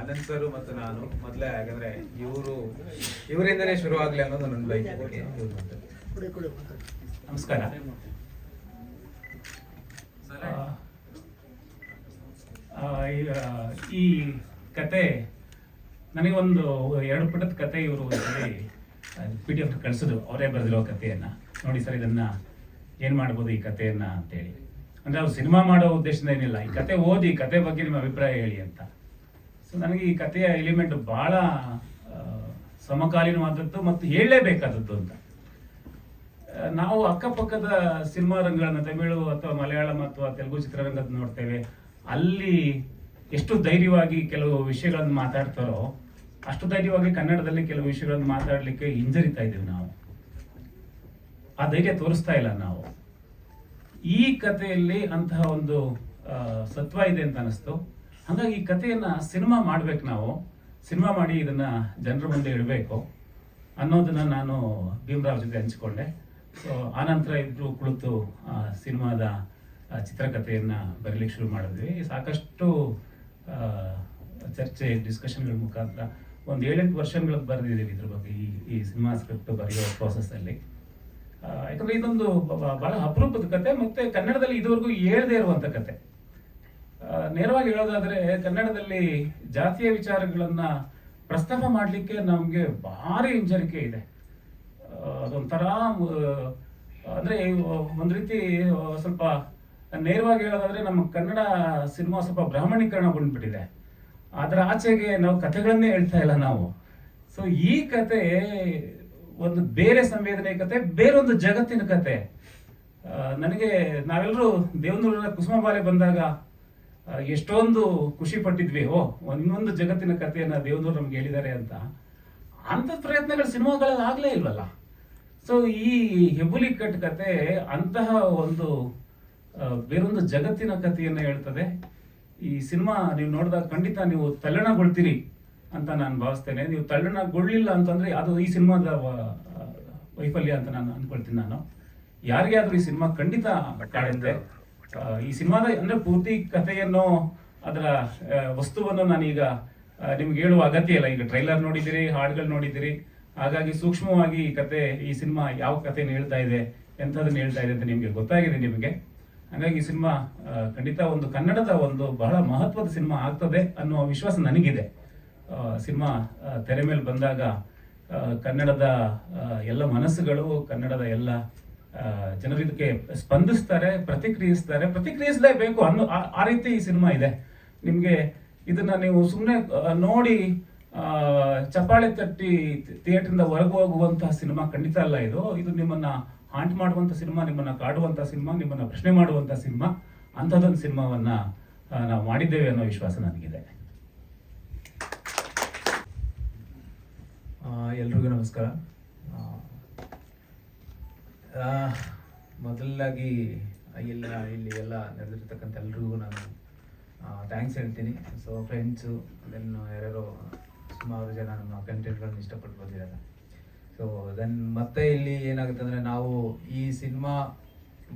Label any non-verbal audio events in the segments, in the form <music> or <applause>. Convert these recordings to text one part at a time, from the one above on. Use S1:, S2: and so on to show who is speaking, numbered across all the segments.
S1: Ananth sir ಮತ್ತು ನಾನು ಮೊದಲೇ ಯಾಕಂದ್ರೆ ಇವರು ಇವರಿಂದನೇ ಶುರು ಆಗ್ಲಿ ಅನ್ನೋದು ನನ್ನ ಬೈಕ್.
S2: ನಮಸ್ಕಾರ. ಈ ಕತೆ, ನನಗೊಂದು ಎರಡು ಪುಟದ ಕತೆ ಇವರು ಪಿ ಡಿ ಎಫ್ ಕಳಿಸಿದ್ರು. ಅವರೇ ಬರೆದಿರೋ ಕಥೆಯನ್ನ ನೋಡಿ ಸರ್, ಇದನ್ನ ಏನು ಮಾಡ್ಬೋದು ಈ ಕಥೆಯನ್ನ ಅಂತೇಳಿ. ಅಂದ್ರೆ ಅವ್ರು ಸಿನಿಮಾ ಮಾಡೋ ಉದ್ದೇಶದಿಂದ ಏನಿಲ್ಲ. ಈ ಕತೆ ಓದಿ ಕತೆ ಬಗ್ಗೆ ನಿಮ್ಮ ಅಭಿಪ್ರಾಯ ಹೇಳಿ ಅಂತ. ಸೊ ನನಗೆ ಈ ಕಥೆಯ ಎಲಿಮೆಂಟ್ ಬಹಳ ಸಮಕಾಲೀನವಾದದ್ದು ಮತ್ತು ಹೇಳಲೇಬೇಕಾದದ್ದು ಅಂತ. ನಾವು ಅಕ್ಕಪಕ್ಕದ ಸಿನಿಮಾ ರಂಗಗಳನ್ನು, ತಮಿಳು ಅಥವಾ ಮಲಯಾಳಂ ಅಥವಾ ತೆಲುಗು ಚಿತ್ರರಂಗದ ನೋಡ್ತೇವೆ. ಅಲ್ಲಿ ಎಷ್ಟು ಧೈರ್ಯವಾಗಿ ಕೆಲವು ವಿಷಯಗಳನ್ನು ಮಾತಾಡ್ತಾರೋ, ಅಷ್ಟು ಧೈರ್ಯವಾಗಿ ಕನ್ನಡದಲ್ಲಿ ಕೆಲವು ವಿಷಯಗಳನ್ನು ಮಾತಾಡಲಿಕ್ಕೆ ಹಿಂಜರಿತಾ ಇದ್ದೀವಿ ನಾವು. ಆ ಧೈರ್ಯ ತೋರಿಸ್ತಾ ಇಲ್ಲ ನಾವು. ಈ ಕಥೆಯಲ್ಲಿ ಅಂತಹ ಒಂದು ಸತ್ವ ಇದೆ ಅಂತ ಅನಿಸ್ತು ಹಾಗಾಗಿ ಈ ಕಥೆಯನ್ನ ಸಿನಿಮಾ ಮಾಡ್ಬೇಕು ನಾವು. ಸಿನಿಮಾ ಮಾಡಿ ಇದನ್ನ ಜನರ ಮುಂದೆ ಇಡಬೇಕು ಅನ್ನೋದನ್ನ ನಾನು ಭೀಮರಾವ್ ಜೊತೆ ಹಂಚಿಕೊಂಡೆ. ಸೊ ಆನಂತರ ಇಬ್ರು ಕುಳಿತು ಆ, ಸಿನಿಮಾದ ಚಿತ್ರಕಥೆಯನ್ನು ಬರೀಲಿಕ್ಕೆ ಶುರು ಮಾಡಿದ್ವಿ. ಸಾಕಷ್ಟು ಆ, ಚರ್ಚೆ ಡಿಸ್ಕಷನ್ಗಳ ಮುಖಾಂತರ ಒಂದು ಏಳೆಂಟು ವರ್ಷಗಳಿಗೆ ಬರೆದಿದ್ದೀವಿ ಇದ್ರ ಬಗ್ಗೆ ಈ ಈ ಸಿನಿಮಾ ಸ್ಕ್ರಿಪ್ಟ್ ಬರೆಯೋ ಪ್ರೋಸೆಸ್ಸಲ್ಲಿ ಯಾಕಂದರೆ ಇದೊಂದು ಬಹಳ ಅಪರೂಪದ ಕತೆ ಮತ್ತೆ ಕನ್ನಡದಲ್ಲಿ ಇದುವರೆಗೂ ಹೇಳದೇ ಇರುವಂತ ಕತೆ ಆ, ನೇರವಾಗಿ ಹೇಳೋದಾದ್ರೆ ಕನ್ನಡದಲ್ಲಿ ಜಾತಿಯ ವಿಚಾರಗಳನ್ನ ಪ್ರಸ್ತಾಪ ಮಾಡಲಿಕ್ಕೆ ನಮಗೆ ಭಾರಿ ಹಿಂಜರಿಕೆ ಇದೆ. ಅದೊಂಥರ ಅಂದ್ರೆ ಒಂದ್ ರೀತಿ ಸ್ವಲ್ಪ ನೇರವಾಗಿ ಹೇಳೋದಾದ್ರೆ ನಮ್ಮ ಕನ್ನಡ ಸಿನಿಮಾ ಸ್ವಲ್ಪ ಬ್ರಾಹ್ಮಣೀಕರಣಗೊಂಡ್ಬಿಟ್ಟಿದೆ ಅದರ ಆಚೆಗೆ ನಾವು ಕಥೆಗಳನ್ನೇ ಹೇಳ್ತಾ ಇಲ್ಲ ನಾವು. ಸೊ ಈ ಕತೆ ಒಂದು ಬೇರೆ ಸಂವೇದನೆ ಕತೆ ಬೇರೊಂದು ಜಗತ್ತಿನ ಕತೆ ನನಗೆ ನಾವೆಲ್ಲರೂ ದೇವನೂರಿನ ಕುಸುಮಬಾಲೆ ಬಂದಾಗ ಎಷ್ಟೊಂದು ಖುಷಿ ಪಟ್ಟಿದ್ವಿ. ಓ ಇನ್ನೊಂದು ಜಗತ್ತಿನ ಕಥೆಯನ್ನ ದೇವನೂರು ನಮ್ಗೆ ಹೇಳಿದ್ದಾರೆ ಅಂತ. ಅಂತ ಪ್ರಯತ್ನಗಳು ಸಿನಿಮಾಗಳಲ್ಲಿ ಆಗಲೇ ಇಲ್ವಲ್ಲ? ಸೊ ಈ ಹೆಬುಲಿ ಕಟ್ ಕತೆ ಅಂತಹ ಒಂದು ಬೇರೊಂದು ಜಗತ್ತಿನ ಕಥೆಯನ್ನ ಹೇಳ್ತದೆ. ಈ ಸಿನಿಮಾ ನೀವು ನೋಡಿದಾಗ ಖಂಡಿತ ನೀವು ತಲ್ಲಣಗೊಳ್ತೀರಿ ಅಂತ ನಾನು ಭಾವಿಸ್ತೇನೆ. ನೀವು ತಲ್ಲಣಗೊಳ್ಳಿಲ್ಲ ಅಂತಂದ್ರೆ ಅದು ಈ ಸಿನಿಮಾದ ವೈಫಲ್ಯ ಅಂತ ನಾನು ಅನ್ಕೊಳ್ತೀನಿ ನಾನು. ಯಾರಿಗೆ ಆದ್ರೂ ಈ ಸಿನಿಮಾ ಖಂಡಿತ. ಕಾಡುತ್ತೆ. ಈ ಸಿನಿಮಾದ ಅಂದ್ರೆ ಪೂರ್ತಿ ಕಥೆಯನ್ನು ಅದರ ವಸ್ತುವನ್ನು ನಾನೀಗ ನಿಮ್ಗೆ ಹೇಳುವ ಅಗತ್ಯ ಇಲ್ಲ. ಈಗ ಟ್ರೈಲರ್ ನೋಡಿದಿರಿ ಹಾಡುಗಳು ನೋಡಿದಿರಿ ಹಾಗಾಗಿ ಸೂಕ್ಷ್ಮವಾಗಿ ಈ ಕತೆ, ಈ ಸಿನಿಮಾ ಯಾವ ಕಥೆಯನ್ನು ಹೇಳ್ತಾ ಇದೆ, ಎಂಥದನ್ನ ಹೇಳ್ತಾ ಇದೆ ಅಂತ ನಿಮಗೆ ಗೊತ್ತಾಗಿದೆ ನಿಮಗೆ. ಹಾಗಾಗಿ ಈ ಸಿನಿಮಾ ಖಂಡಿತ ಒಂದು ಕನ್ನಡದ ಒಂದು ಬಹಳ ಮಹತ್ವದ ಸಿನಿಮಾ ಆಗ್ತದೆ ಅನ್ನುವ ವಿಶ್ವಾಸ ನನಗಿದೆ. ಸಿನಿಮಾ ತೆರೆ ಮೇಲೆ ಬಂದಾಗ ಕನ್ನಡದ ಎಲ್ಲ ಮನಸ್ಸುಗಳು, ಕನ್ನಡದ ಎಲ್ಲ ಜನರು ಇದಕ್ಕೆ ಸ್ಪಂದಿಸ್ತಾರೆ, ಪ್ರತಿಕ್ರಿಯಿಸ್ತಾರೆ. ಪ್ರತಿಕ್ರಿಯಿಸಲೇಬೇಕು ಅನ್ನೋ ಆ- ರೀತಿ ಈ ಸಿನಿಮಾ ಇದೆ. ನಿಮಗೆ ಇದನ್ನ ನೀವು ಸುಮ್ಮನೆ ನೋಡಿ ಚಪ್ಪಾಳೆ ತಟ್ಟಿ ಥಿಯೇಟ್ರಿಂದ ಹೊರಗೆ ಹೋಗುವಂತಹ ಸಿನಿಮಾ ಖಂಡಿತ ಅಲ್ಲ ಇದು. ಇದು ನಿಮ್ಮನ್ನ ಹಾಂಟ್ ಮಾಡುವಂತ ಸಿನಿಮಾ, ನಿಮ್ಮನ್ನ ಕಾಡುವಂಥ ಸಿನಿಮಾ, ನಿಮ್ಮನ್ನ ಪ್ರಶ್ನೆ ಮಾಡುವಂತ ಸಿನಿಮಾ. ಅಂಥದ್ದೊಂದು ಸಿನಿಮಾವನ್ನ ನಾವು ಮಾಡಿದ್ದೇವೆ ಅನ್ನೋ ವಿಶ್ವಾಸ ನನಗಿದೆ.
S1: ಎಲ್ರಿಗೂ ನಮಸ್ಕಾರ. ಮೊದಲಾಗಿ ಎಲ್ಲ ಇಲ್ಲಿ ಎಲ್ಲ ನಡೆದಿರ್ತಕ್ಕಂಥ ಎಲ್ರಿಗೂ ನಾನು ಥ್ಯಾಂಕ್ಸ್ ಹೇಳ್ತೀನಿ. ಸೊ ಫ್ರೆಂಡ್ಸು ದೆನ್ ಯಾರ್ಯಾರೋ ಸುಮಾರು ಜನ ನಮ್ಮ ಕಂಟೆಂಟ್ಗಳನ್ನ ಇಷ್ಟಪಟ್ಟು ಬಂದಿದ್ದಾರೆ ಸೊ ದೆನ್ ಮತ್ತೆ ಇಲ್ಲಿ ಏನಾಗುತ್ತೆ ಅಂದರೆ ನಾವು ಈ ಸಿನಿಮಾ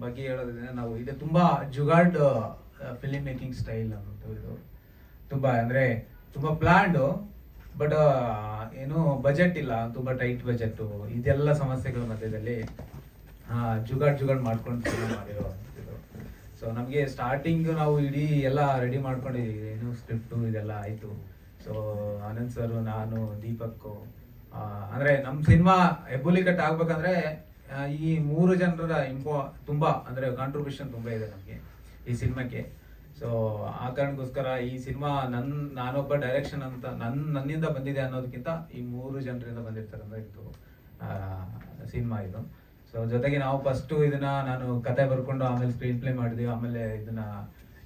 S1: ಬಗ್ಗೆ ಹೇಳೋದಿದ್ರೆ ನಾವು ಇದು ತುಂಬ ಜುಗಾಡ್ ಫಿಲಿಮ್ ಮೇಕಿಂಗ್ ಸ್ಟೈಲ್ ಅನ್ನೋದು ಇದು. ತುಂಬ ಅಂದರೆ ತುಂಬ ಪ್ಲ್ಯಾಂಡು ಬಟ್ ಏನು ಬಜೆಟ್ ಇಲ್ಲ. ತುಂಬ ಟೈಟ್ ಬಜೆಟ್ಟು ಇದೆಲ್ಲ ಸಮಸ್ಯೆಗಳ ಮಧ್ಯದಲ್ಲಿ ಆ, ಜುಗಾಡ್ ಜುಗಾಡ್ ಮಾಡ್ಕೊಂಡು ಮಾಡಿರೋ ಸೊ ನಮಗೆ ಸ್ಟಾರ್ಟಿಂಗ್ ನಾವು ಇಡೀ ಎಲ್ಲ ರೆಡಿ ಮಾಡ್ಕೊಂಡಿದ್ದೀವಿ ಏನು ಸ್ಕ್ರಿಪ್ಟು ಇದೆಲ್ಲ ಆಯಿತು. ಸೊ ಆನಂದ್ ಸರ್ ನಾನು ದೀಪಕ್ ಅಂದರೆ ನಮ್ಮ ಸಿನಿಮಾ ಹೆಬ್ಬುಲಿ ಕಟ್ ಆಗ್ಬೇಕಂದ್ರೆ ಈ ಮೂರು ಜನರ ಇಂಪೋ ತುಂಬ ಅಂದರೆ ಕಾಂಟ್ರಿಬ್ಯೂಷನ್ ತುಂಬ ಇದೆ ನಮಗೆ ಈ ಸಿನಿಮಾಕ್ಕೆ ಸೊ ಆ ಕಾರಣಕ್ಕೋಸ್ಕರ ಈ ಸಿನಿಮಾ ನನ್ನ ನಾನೊಬ್ಬ ಡೈರೆಕ್ಷನ್ ಅಂತ ನನ್ನ ನನ್ನಿಂದ ಬಂದಿದೆ ಅನ್ನೋದಕ್ಕಿಂತ ಈ ಮೂರು ಜನರಿಂದ ಬಂದಿರ್ತಕ್ಕಂಥ ಇದು ಸಿನಿಮಾ ಇದು. ಸೊ ಜೊತೆಗೆ ನಾವು ಫಸ್ಟು ಇದನ್ನ ನಾನು ಕತೆ ಬರ್ಕೊಂಡು ಆಮೇಲೆ ಸ್ಕ್ರೀನ್ ಪ್ಲೇ ಮಾಡಿದ್ವಿ, ಆಮೇಲೆ ಇದನ್ನ